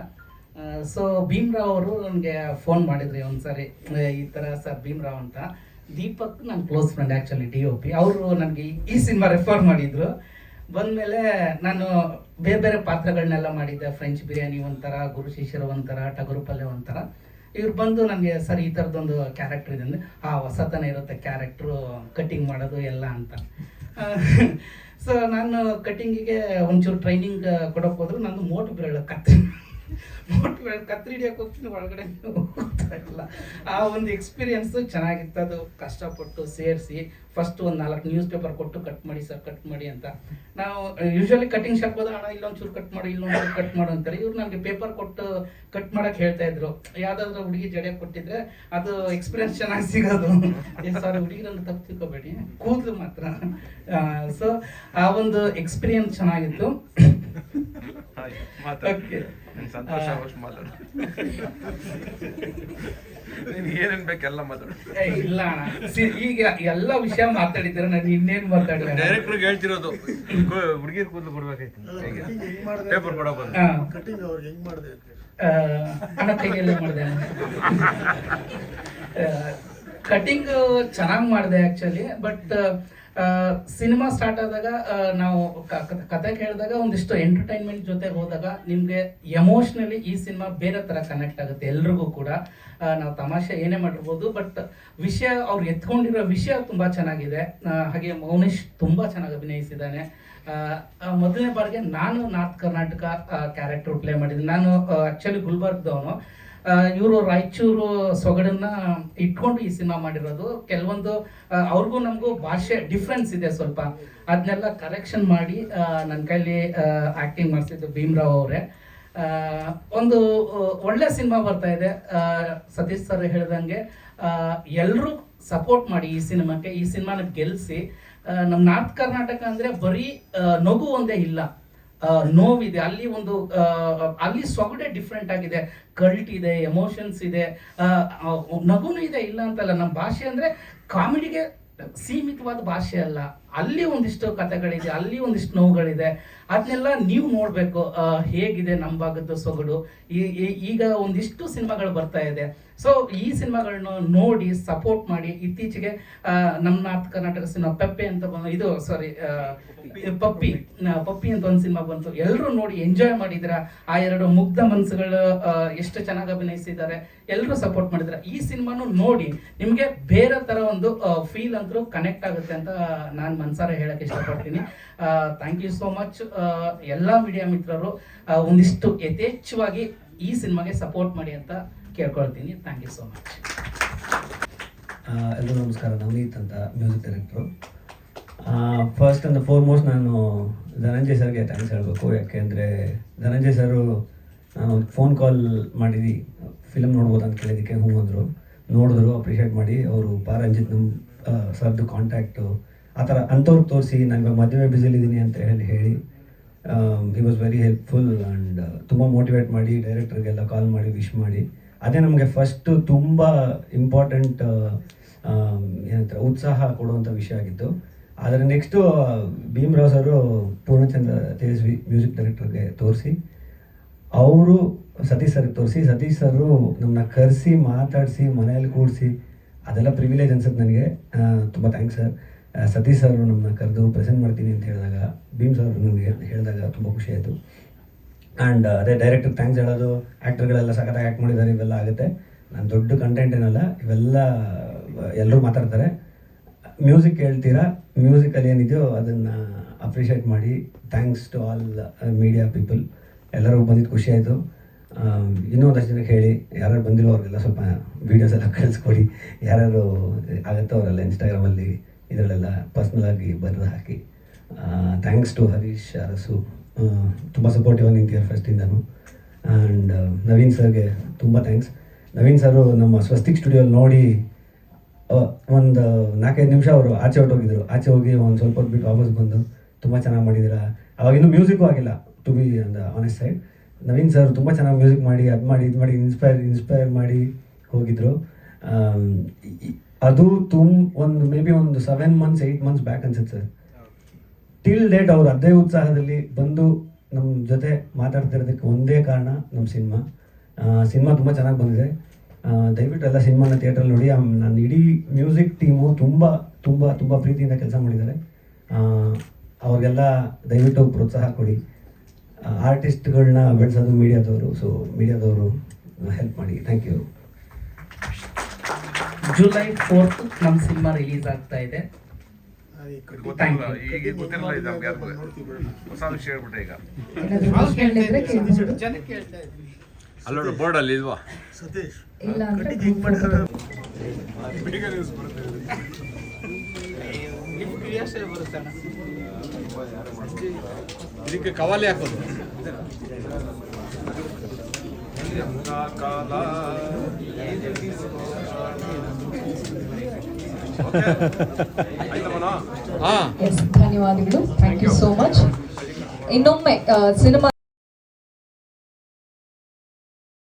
S6: ಸೊ ಭೀಮ್ರಾವ್ ಅವರು ನನಗೆ ಫೋನ್ ಮಾಡಿದ್ರಿ ಒಂದು ಸಾರಿ ಈ ಥರ ಸರ್ ಭೀಮ್ರಾವ್ ಅಂತ. ದೀಪಕ್ ನನ್ನ close friend actually D O P ಅವರು ನನಗೆ ಈ ಸಿನಿಮಾ ರೆಫರ್ ಮಾಡಿದ್ರು. ಬಂದಮೇಲೆ ನಾನು ಬೇರೆ ಬೇರೆ ಪಾತ್ರಗಳನ್ನೆಲ್ಲ ಮಾಡಿದ್ದೆ ಫ್ರೆಂಚ್ ಬಿರಿಯಾನಿ ಒಂಥರ ಗುರು ಶಿಷ್ಯರು ಒಂಥರ ಟಗರು ಪಲ್ಯ ಒಂಥರ. ಇವ್ರು ಬಂದು ನನಗೆ ಸರ್, ಈ ಥರದ್ದೊಂದು ಕ್ಯಾರೆಕ್ಟರ್ ಇದೆ. ಅಂದರೆ, ಆ, ಹೊಸತನ ಇರುತ್ತೆ ಕ್ಯಾರೆಕ್ಟ್ರು ಕಟ್ಟಿಂಗ್ ಮಾಡೋದು ಎಲ್ಲ ಅಂತ. ಸೊ <laughs> ನಾನು ಕಟ್ಟಿಂಗಿಗೆ ಒಂಚೂರು ಟ್ರೈನಿಂಗ್ ಕೊಡೋಕೆ ಹೋದ್ರು, ನಂದು ಮೋಟು ಬೆರಳು ಬೆರಳು ಕತ್ರಿ ಹಿಡಿಯಕ್ಕೆ ಹೋಗ್ತೀನಿ ಒಳಗಡೆ ಹೋಗ್ತಾ ಇಲ್ಲ ಆ ಒಂದು ಎಕ್ಸ್ಪೀರಿಯನ್ಸು ಚೆನ್ನಾಗಿತ್ತು. ಅದು ಕಷ್ಟಪಟ್ಟು ಸೇರಿಸಿ ಫಸ್ಟ್ ಒಂದು ನಾಲ್ಕು ನ್ಯೂಸ್ ಪೇಪರ್ ಕೊಟ್ಟು ಕಟ್ ಮಾಡಿ ಸರ್ ಕಟ್ ಮಾಡಿ ಅಂತ. ನಾವು ಯೂಶ್ವಲಿ ಕಟಿಂಗ್ ಶಾಪ್ ಹೋದ ಹಣ ಇಲ್ಲೊಂದು ಚೂರು ಕಟ್ ಮಾಡಿ ಇಲ್ಲೊಂದು ಕಟ್ ಮಾಡು ಅಂತಾರೆ. ಇವ್ರು ನನಗೆ ಪೇಪರ್ ಕೊಟ್ಟು ಕಟ್ ಮಾಡಕ್ಕೆ ಹೇಳ್ತಾ ಇದ್ರು. ಯಾವ್ದಾದ್ರು ಹುಡುಗಿ ಜಡೆ ಕೊಟ್ಟಿದ್ರೆ ಅದು ಎಕ್ಸ್ಪೀರಿಯನ್ಸ್ ಚೆನ್ನಾಗಿ ಸಿಗೋದು. ಸಾರಿ ಹುಡುಗಿರನ್ನು ತಪ್ಪು ತಿಳ್ಕೊಬೇಡಿ. ಕೂದಲು ಮಾತ್ರ. ಸೊ ಆ ಒಂದು ಎಕ್ಸ್ಪೀರಿಯನ್ಸ್ ಚೆನ್ನಾಗಿತ್ತು. Okay.
S7: ಸಂತೋಷ ಆಗೋಷ್ಟು ಮಾತಾಡು. ನೀನ್ ಏನೇನ್ ಬೇಕೆಲ್ಲ ಎಲ್ಲ ಮಾತಾಡು.
S6: ಏ, ಇಲ್ಲ ಅಣ್ಣ. ಸಿ- ಈಗ ಎಲ್ಲ ವಿಷಯ ಮಾತಾಡಿದ್ರೆ ನಾನು ಇನ್ನೇನು ಮಾತಾಡಲ್ಲ
S7: ಡೈರೆಕ್ಟ್ರಿಗೆ ಹೇಳ್ತಿರೋದು. ಹುಡುಗಿರ್ ಕೂದಲು ಕೊಡ್ಬೇಕಾಯ್ತು ಪೇಪರ್ ಕೊಡೋ ಬಂದು
S6: ಹಾ.
S4: ಕಟಿಂಗ್ ಅವ್ರಿಗೆ ಹೆಂಗ್ ಮಾಡಿದೆ
S6: ಆ, ಹಣ ಕೈಯಲ್ಲೇ ಮಾಡಿದೆ ಕಟಿಂಗ್ ಚೆನ್ನಾಗಿ ಮಾಡಿದೆ ಆ್ಯಕ್ಚುಲಿ ಬಟ್ ಸಿನಿಮಾ ಸ್ಟಾರ್ಟ್ ಆದಾಗ ನಾವು ಕತೆ ಕೇಳಿದಾಗ ಒಂದಿಷ್ಟು ಎಂಟರ್ಟೈನ್ಮೆಂಟ್ ಜೊತೆ ಹೋದಾಗ ನಿಮಗೆ ಎಮೋಷ್ನಲಿ ಈ ಸಿನಿಮಾ ಬೇರೆ ಥರ ಕನೆಕ್ಟ್ ಆಗುತ್ತೆ ಎಲ್ರಿಗೂ ಕೂಡ. ನಾವು ತಮಾಷೆ ಏನೇ ಮಾಡಿರ್ಬೋದು ಬಟ್ ವಿಷಯ, ಅವ್ರು ಎತ್ಕೊಂಡಿರೋ ವಿಷಯ ತುಂಬ ಚೆನ್ನಾಗಿದೆ. ಹಾಗೆ ಮೌನೇಶ್ ತುಂಬ ಚೆನ್ನಾಗಿ ಅಭಿನಯಿಸಿದ್ದಾನೆ. ಮೊದಲನೇ ಬಾರಿಗೆ ನಾನು ನಾರ್ತ್ ಕರ್ನಾಟಕ ಕ್ಯಾರೆಕ್ಟರ್ ಪ್ಲೇ ಮಾಡಿದ್ದೀನಿ ನಾನು ಆ್ಯಕ್ಚುಲಿ ಗುಲ್ಬರ್ಗ್ದವನು. ಇವರು ರಾಯಚೂರು ಸೊಗಡನ್ನ ಇಟ್ಕೊಂಡು ಈ ಸಿನಿಮಾ ಮಾಡಿರೋದು. ಕೆಲವೊಂದು ಅವ್ರಿಗೂ ನಮಗೂ ಭಾಷೆ ಡಿಫ್ರೆನ್ಸ್ ಇದೆ ಸ್ವಲ್ಪ. ಅದನ್ನೆಲ್ಲ ಕರೆಕ್ಷನ್ ಮಾಡಿ ನನ್ನ ಕೈಲಿ ಆ್ಯಕ್ಟಿಂಗ್ ಮಾಡಿಸಿದ್ದು ಭೀಮ್ರಾವ್ ಅವರೇ. ಒಂದು ಒಳ್ಳೆ ಸಿನಿಮಾ ಬರ್ತಾ ಇದೆ. ಸತೀಶ್ ಸರ್ ಹೇಳ್ದಂಗೆ ಎಲ್ಲರೂ ಸಪೋರ್ಟ್ ಮಾಡಿ ಈ ಸಿನಿಮಾಕ್ಕೆ. ಈ ಸಿನಿಮಾನ ಗೆಲ್ಲಿಸಿ ನಮ್ಮ ನಾರ್ತ್ ಕರ್ನಾಟಕ ಅಂದರೆ ಬರೀ ನಗು ಒಂದೇ ಇಲ್ಲ. ನೋವಿದೆ, ಅಲ್ಲಿ ಒಂದು ಅಲ್ಲಿ ಸೊಗಡೆ ಡಿಫ್ರೆಂಟ್ ಆಗಿದೆ. ಕಲ್ಟ್ ಇದೆ ಎಮೋಷನ್ಸ್ ಇದೆ ನಗುನು ಇದೆ, ಇಲ್ಲ ಅಂತಲ್ಲ. ನಮ್ಮ ಭಾಷೆ ಅಂದರೆ ಕಾಮಿಡಿಗೆ ಸೀಮಿತವಾದ ಭಾಷೆ ಅಲ್ಲ. ಅಲ್ಲಿ ಒಂದಿಷ್ಟು ಕಥೆಗಳಿದೆ, ಅಲ್ಲಿ ಒಂದಿಷ್ಟು ನೋವುಗಳಿದೆ. ಅದನ್ನೆಲ್ಲ ನೀವು ನೋಡಬೇಕು ಹೇಗಿದೆ ನಮ್ಮ ಭಾಗದ ಸೊಗಡು ಈಗ ಒಂದಿಷ್ಟು ಸಿನಿಮಾಗಳು ಬರ್ತಾ ಇದೆ. ಸೊ ಈ ಸಿನಿಮಾಗಳನ್ನ ನೋಡಿ ಸಪೋರ್ಟ್ ಮಾಡಿ, ಇತ್ತೀಚೆಗೆ ನಮ್ಮ ನಾರ್ತ್ ಕರ್ನಾಟಕ ಸಿನಿಮಾ ಪೆಪ್ಪೆ ಅಂತ ಬಂದು, ಇದು ಸಾರಿ ಪಪ್ಪಿ ಪಪ್ಪಿ ಅಂತ ಒಂದು ಸಿನಿಮಾ ಬಂತು. ಎಲ್ಲರೂ ನೋಡಿ ಎಂಜಾಯ್ ಮಾಡಿದ್ರ? ಆ ಎರಡು ಮುಗ್ಧ ಮನಸ್ಸುಗಳು ಎಷ್ಟು ಚೆನ್ನಾಗಿ ಅಭಿನಯಿಸಿದ್ದಾರೆ? ಎಲ್ಲರೂ ಸಪೋರ್ಟ್ ಮಾಡಿದ್ರ? ಈ ಸಿನಿಮಾನು ನೋಡಿ, ನಿಮಗೆ ಬೇರೆ ತರ ಒಂದು ಫೀಲ್ ಅಂತೂ ಕನೆಕ್ಟ್ ಆಗುತ್ತೆ ಅಂತ ನಾನು ಮನ್ಸಾರ ಹೇಳಕ್ಕೆ ಇಷ್ಟಪಡ್ತೀನಿ. ಥ್ಯಾಂಕ್ ಯು ಸೋ ಮಚ್ ಎಲ್ಲ ಮೀಡಿಯಾ ಮಿತ್ರರು ಒಂದಿಷ್ಟು ಯಥೇಚ್ಛವಾಗಿ ಈ ಸಿನಿಮಾಗೆ ಸಪೋರ್ಟ್ ಮಾಡಿ ಅಂತ ಕೇಳ್ಕೊಳ್ತೀನಿ. ಥ್ಯಾಂಕ್ ಯು ಸೋ ಮಚ್
S8: ಎಲ್ಲರೂ ನಮಸ್ಕಾರ. ನವನೀತ್ ಅಂತ music director first and foremost ನಾನು ಧನಂಜಯ್ ಸರ್ಗೆ ಥ್ಯಾಂಕ್ಸ್ ಹೇಳಬೇಕು. ಯಾಕೆಂದರೆ ಧನಂಜಯ್ ಸರು, ನಾನು ಫೋನ್ ಕಾಲ್ ಮಾಡಿದ್ವಿ ಫಿಲಮ್ ನೋಡ್ಬೋದು ಅಂತ ಕೇಳಿದ್ದಕ್ಕೆ ಹ್ಞೂ ಅಂದರು. ನೋಡಿದ್ರು ಅಪ್ರಿಷಿಯೇಟ್ ಮಾಡಿ. ಅವರು ಪಾ ರಂಜಿತ್ ನಮ್ಮ ಸರ್ದು ಕಾಂಟ್ಯಾಕ್ಟು ಆ ಥರ ಅಂಥವ್ರಿಗೆ ತೋರಿಸಿ ನನಗೆ ಮದುವೆ ಬಿಸಿಲಿದ್ದೀನಿ ಅಂತ ಹೇಳಿ ಹೇಳಿ. He was very helpful and ತುಂಬ ಮೋಟಿವೇಟ್ ಮಾಡಿ ಡೈರೆಕ್ಟರ್ಗೆಲ್ಲ ಕಾಲ್ ಮಾಡಿ ವಿಶ್ ಮಾಡಿ. ಅದೇ ನಮಗೆ ಫಸ್ಟು ತುಂಬ ಇಂಪಾರ್ಟೆಂಟ್ ಏನಂತಾರೆ, ಉತ್ಸಾಹ ಕೊಡುವಂಥ ವಿಷಯ ಆಗಿತ್ತು. ಆದರೆ next Bhimrao sir Purnachandra Tejaswi music ಡೈರೆಕ್ಟರ್ಗೆ ತೋರಿಸಿ, ಅವರು ಸತೀಶ್ ಸರ್ಗೆ ತೋರಿಸಿ, ಸತೀಶ್ ಸರು ನಮ್ಮನ್ನ ಕರೆಸಿ, ಮಾತಾಡಿಸಿ, ಮನೆಯಲ್ಲಿ ಕೂಡಿಸಿ, ಅದೆಲ್ಲ ಪ್ರಿವಿಲೇಜ್ ಅನ್ಸುತ್ತೆ ನನಗೆ. ತುಂಬ ಥ್ಯಾಂಕ್ಸ್ ಸರ್ ಸತೀಶ್ ಸರ್ ನಮ್ಮನ್ನ ಕರೆದು ಪ್ರೆಸೆಂಟ್ ಮಾಡ್ತೀನಿ ಅಂತ ಹೇಳಿದಾಗ, ಭೀಮ್ ಸರ್ ನನಗೆ ಹೇಳಿದಾಗ ತುಂಬ ಖುಷಿ ಆಯಿತು. ಆ್ಯಂಡ್ ಅದೇ ಡೈರೆಕ್ಟರ್ ಥ್ಯಾಂಕ್ಸ್ ಹೇಳೋದು ಆ್ಯಕ್ಟರ್ಗಳೆಲ್ಲ ಸಖತ್ತಾಗಿ ಆ್ಯಕ್ಟ್ ಮಾಡಿದ್ದಾರೆ, ಇವೆಲ್ಲ ಆಗುತ್ತೆ. ನಾನು ದೊಡ್ಡ ಕಂಟೆಂಟ್ ಏನಲ್ಲ, ಇವೆಲ್ಲ ಎಲ್ಲರೂ ಮಾತಾಡ್ತಾರೆ. ಮ್ಯೂಸಿಕ್ ಹೇಳ್ತೀರಾ ಮ್ಯೂಸಿಕಲ್ಲಿ ಏನಿದೆಯೋ ಅದನ್ನು ಅಪ್ರಿಷಿಯೇಟ್ ಮಾಡಿ thanks to all media people ಎಲ್ಲರೂ ಬಂದಿದ್ದು ಖುಷಿ ಆಯಿತು. ಇನ್ನೂ ಒಂದಷ್ಟು ಜನಕ್ಕೆ ಹೇಳಿ ಯಾರು ಬಂದಿರೋ ಅವ್ರಿಗೆಲ್ಲ ಸ್ವಲ್ಪ ವೀಡಿಯೋಸ್ ಎಲ್ಲ ಕಳಿಸ್ಕೊಡಿ. ಯಾರ್ಯಾರು ಆಗುತ್ತೋ ಅವರೆಲ್ಲ ಇನ್ಸ್ಟಾಗ್ರಾಮಲ್ಲಿ ಇದರಲ್ಲೆಲ್ಲ ಪರ್ಸ್ನಲಾಗಿ ಬರೆದು ಹಾಕಿ. Thanks to Harish Arasu. ತುಂಬ ಸಪೋರ್ಟಿವ್ ಆಗಿ ನಿಂತಿದ್ದಾರೆ ಫಸ್ಟಿಂದನು ಆ್ಯಂಡ್ ನವೀನ್ ಸರ್ಗೆ ತುಂಬ ಥ್ಯಾಂಕ್ಸ್ ನವೀನ್ ಸರು ನಮ್ಮ ಸ್ವಸ್ತಿಕ್ ಸ್ಟುಡಿಯೋಲ್ಲಿ ನೋಡಿ ಒಂದು ನಾಲ್ಕೈದು ನಿಮಿಷ ಅವರು ಆಚೆ ಹೊರಟೋಗಿದ್ರು. ಆಚೆ ಹೋಗಿ ಒಂದು ಸ್ವಲ್ಪ ಹೊತ್ತು ಬಿಟ್ಟು ವಾಪಸ್ ಬಂದು ತುಂಬ ಚೆನ್ನಾಗಿ ಮಾಡಿದ್ದೀರಾ? ಅವಾಗ ಇನ್ನೂ ಮ್ಯೂಸಿಕ್ಕು ಆಗಿಲ್ಲ to be on the honest side Naveen sir ತುಂಬ ಚೆನ್ನಾಗಿ ಮ್ಯೂಸಿಕ್ ಮಾಡಿ, ಅದು ಮಾಡಿ, ಇದು ಮಾಡಿ ಇನ್ಸ್ಪೈರ್ ಇನ್ಸ್ಪೈರ್ ಮಾಡಿ ಇ- ಅದು ತುಂಬ ಒಂದು ಮೇ ಬಿ ಒಂದು seven months eight months back ಅನ್ಸುತ್ತೆ. ಸರ್ ಟಿಲ್ ಡೇಟ್ ಅವ್ರು ಅದೇ ಉತ್ಸಾಹದಲ್ಲಿ ಬಂದು ನಮ್ಮ ಜೊತೆ ಮಾತಾಡ್ತಿರೋದಕ್ಕೆ ಒಂದೇ ಕಾರಣ ನಮ್ಮ ಸಿನಿಮಾ. ಸಿನಿಮಾ ತುಂಬ ಚೆನ್ನಾಗಿ ಬಂದಿದೆ. ದಯವಿಟ್ಟು ಎಲ್ಲ ಸಿನಿಮಾನ ಥಿಯೇಟ್ರಲ್ಲಿ ನೋಡಿ. ನನ್ನ ನಾನು ಇಡೀ ಮ್ಯೂಸಿಕ್ ಟೀಮು ತುಂಬ ತುಂಬ ತುಂಬ ಪ್ರೀತಿಯಿಂದ ಕೆಲಸ ಮಾಡಿದ್ದಾರೆ. ಅವ್ರಿಗೆಲ್ಲ ದಯವಿಟ್ಟು ಪ್ರೋತ್ಸಾಹ ಕೊಡಿ. ಆರ್ಟಿಸ್ಟ್ಗಳನ್ನ ಬೆಳೆಸೋದು ಮೀಡಿಯಾದವರು ಸೊ ಮೀಡಿಯಾದವರು ಹೆಲ್ಪ್ ಮಾಡಿ. ಥ್ಯಾಂಕ್ ಯು
S6: ಜುಲೈ ಫೋರ್ತ್ ನಮ್ಮ ಸಿನಿಮಾ ರಿಲೀಸ್ ಆಗ್ತಾ ಇದೆ.
S7: ಅಲ್ಲೋಡು ಬೋರ್ಡ್ ಅಲ್ಲಿ ಇಲ್ವಾ?
S4: ಸತೀಶ್
S9: ಇಲ್ಲ.
S7: ಇದಕ್ಕೆ ಕವಾಲಿ ಹಾಕೋದು.
S9: ಧನ್ಯವಾದಗಳು. ಥ್ಯಾಂಕ್ ಯು ಸೋ ಮಚ್ ಇನ್ನೊಮ್ಮೆ ಸಿನಿಮಾ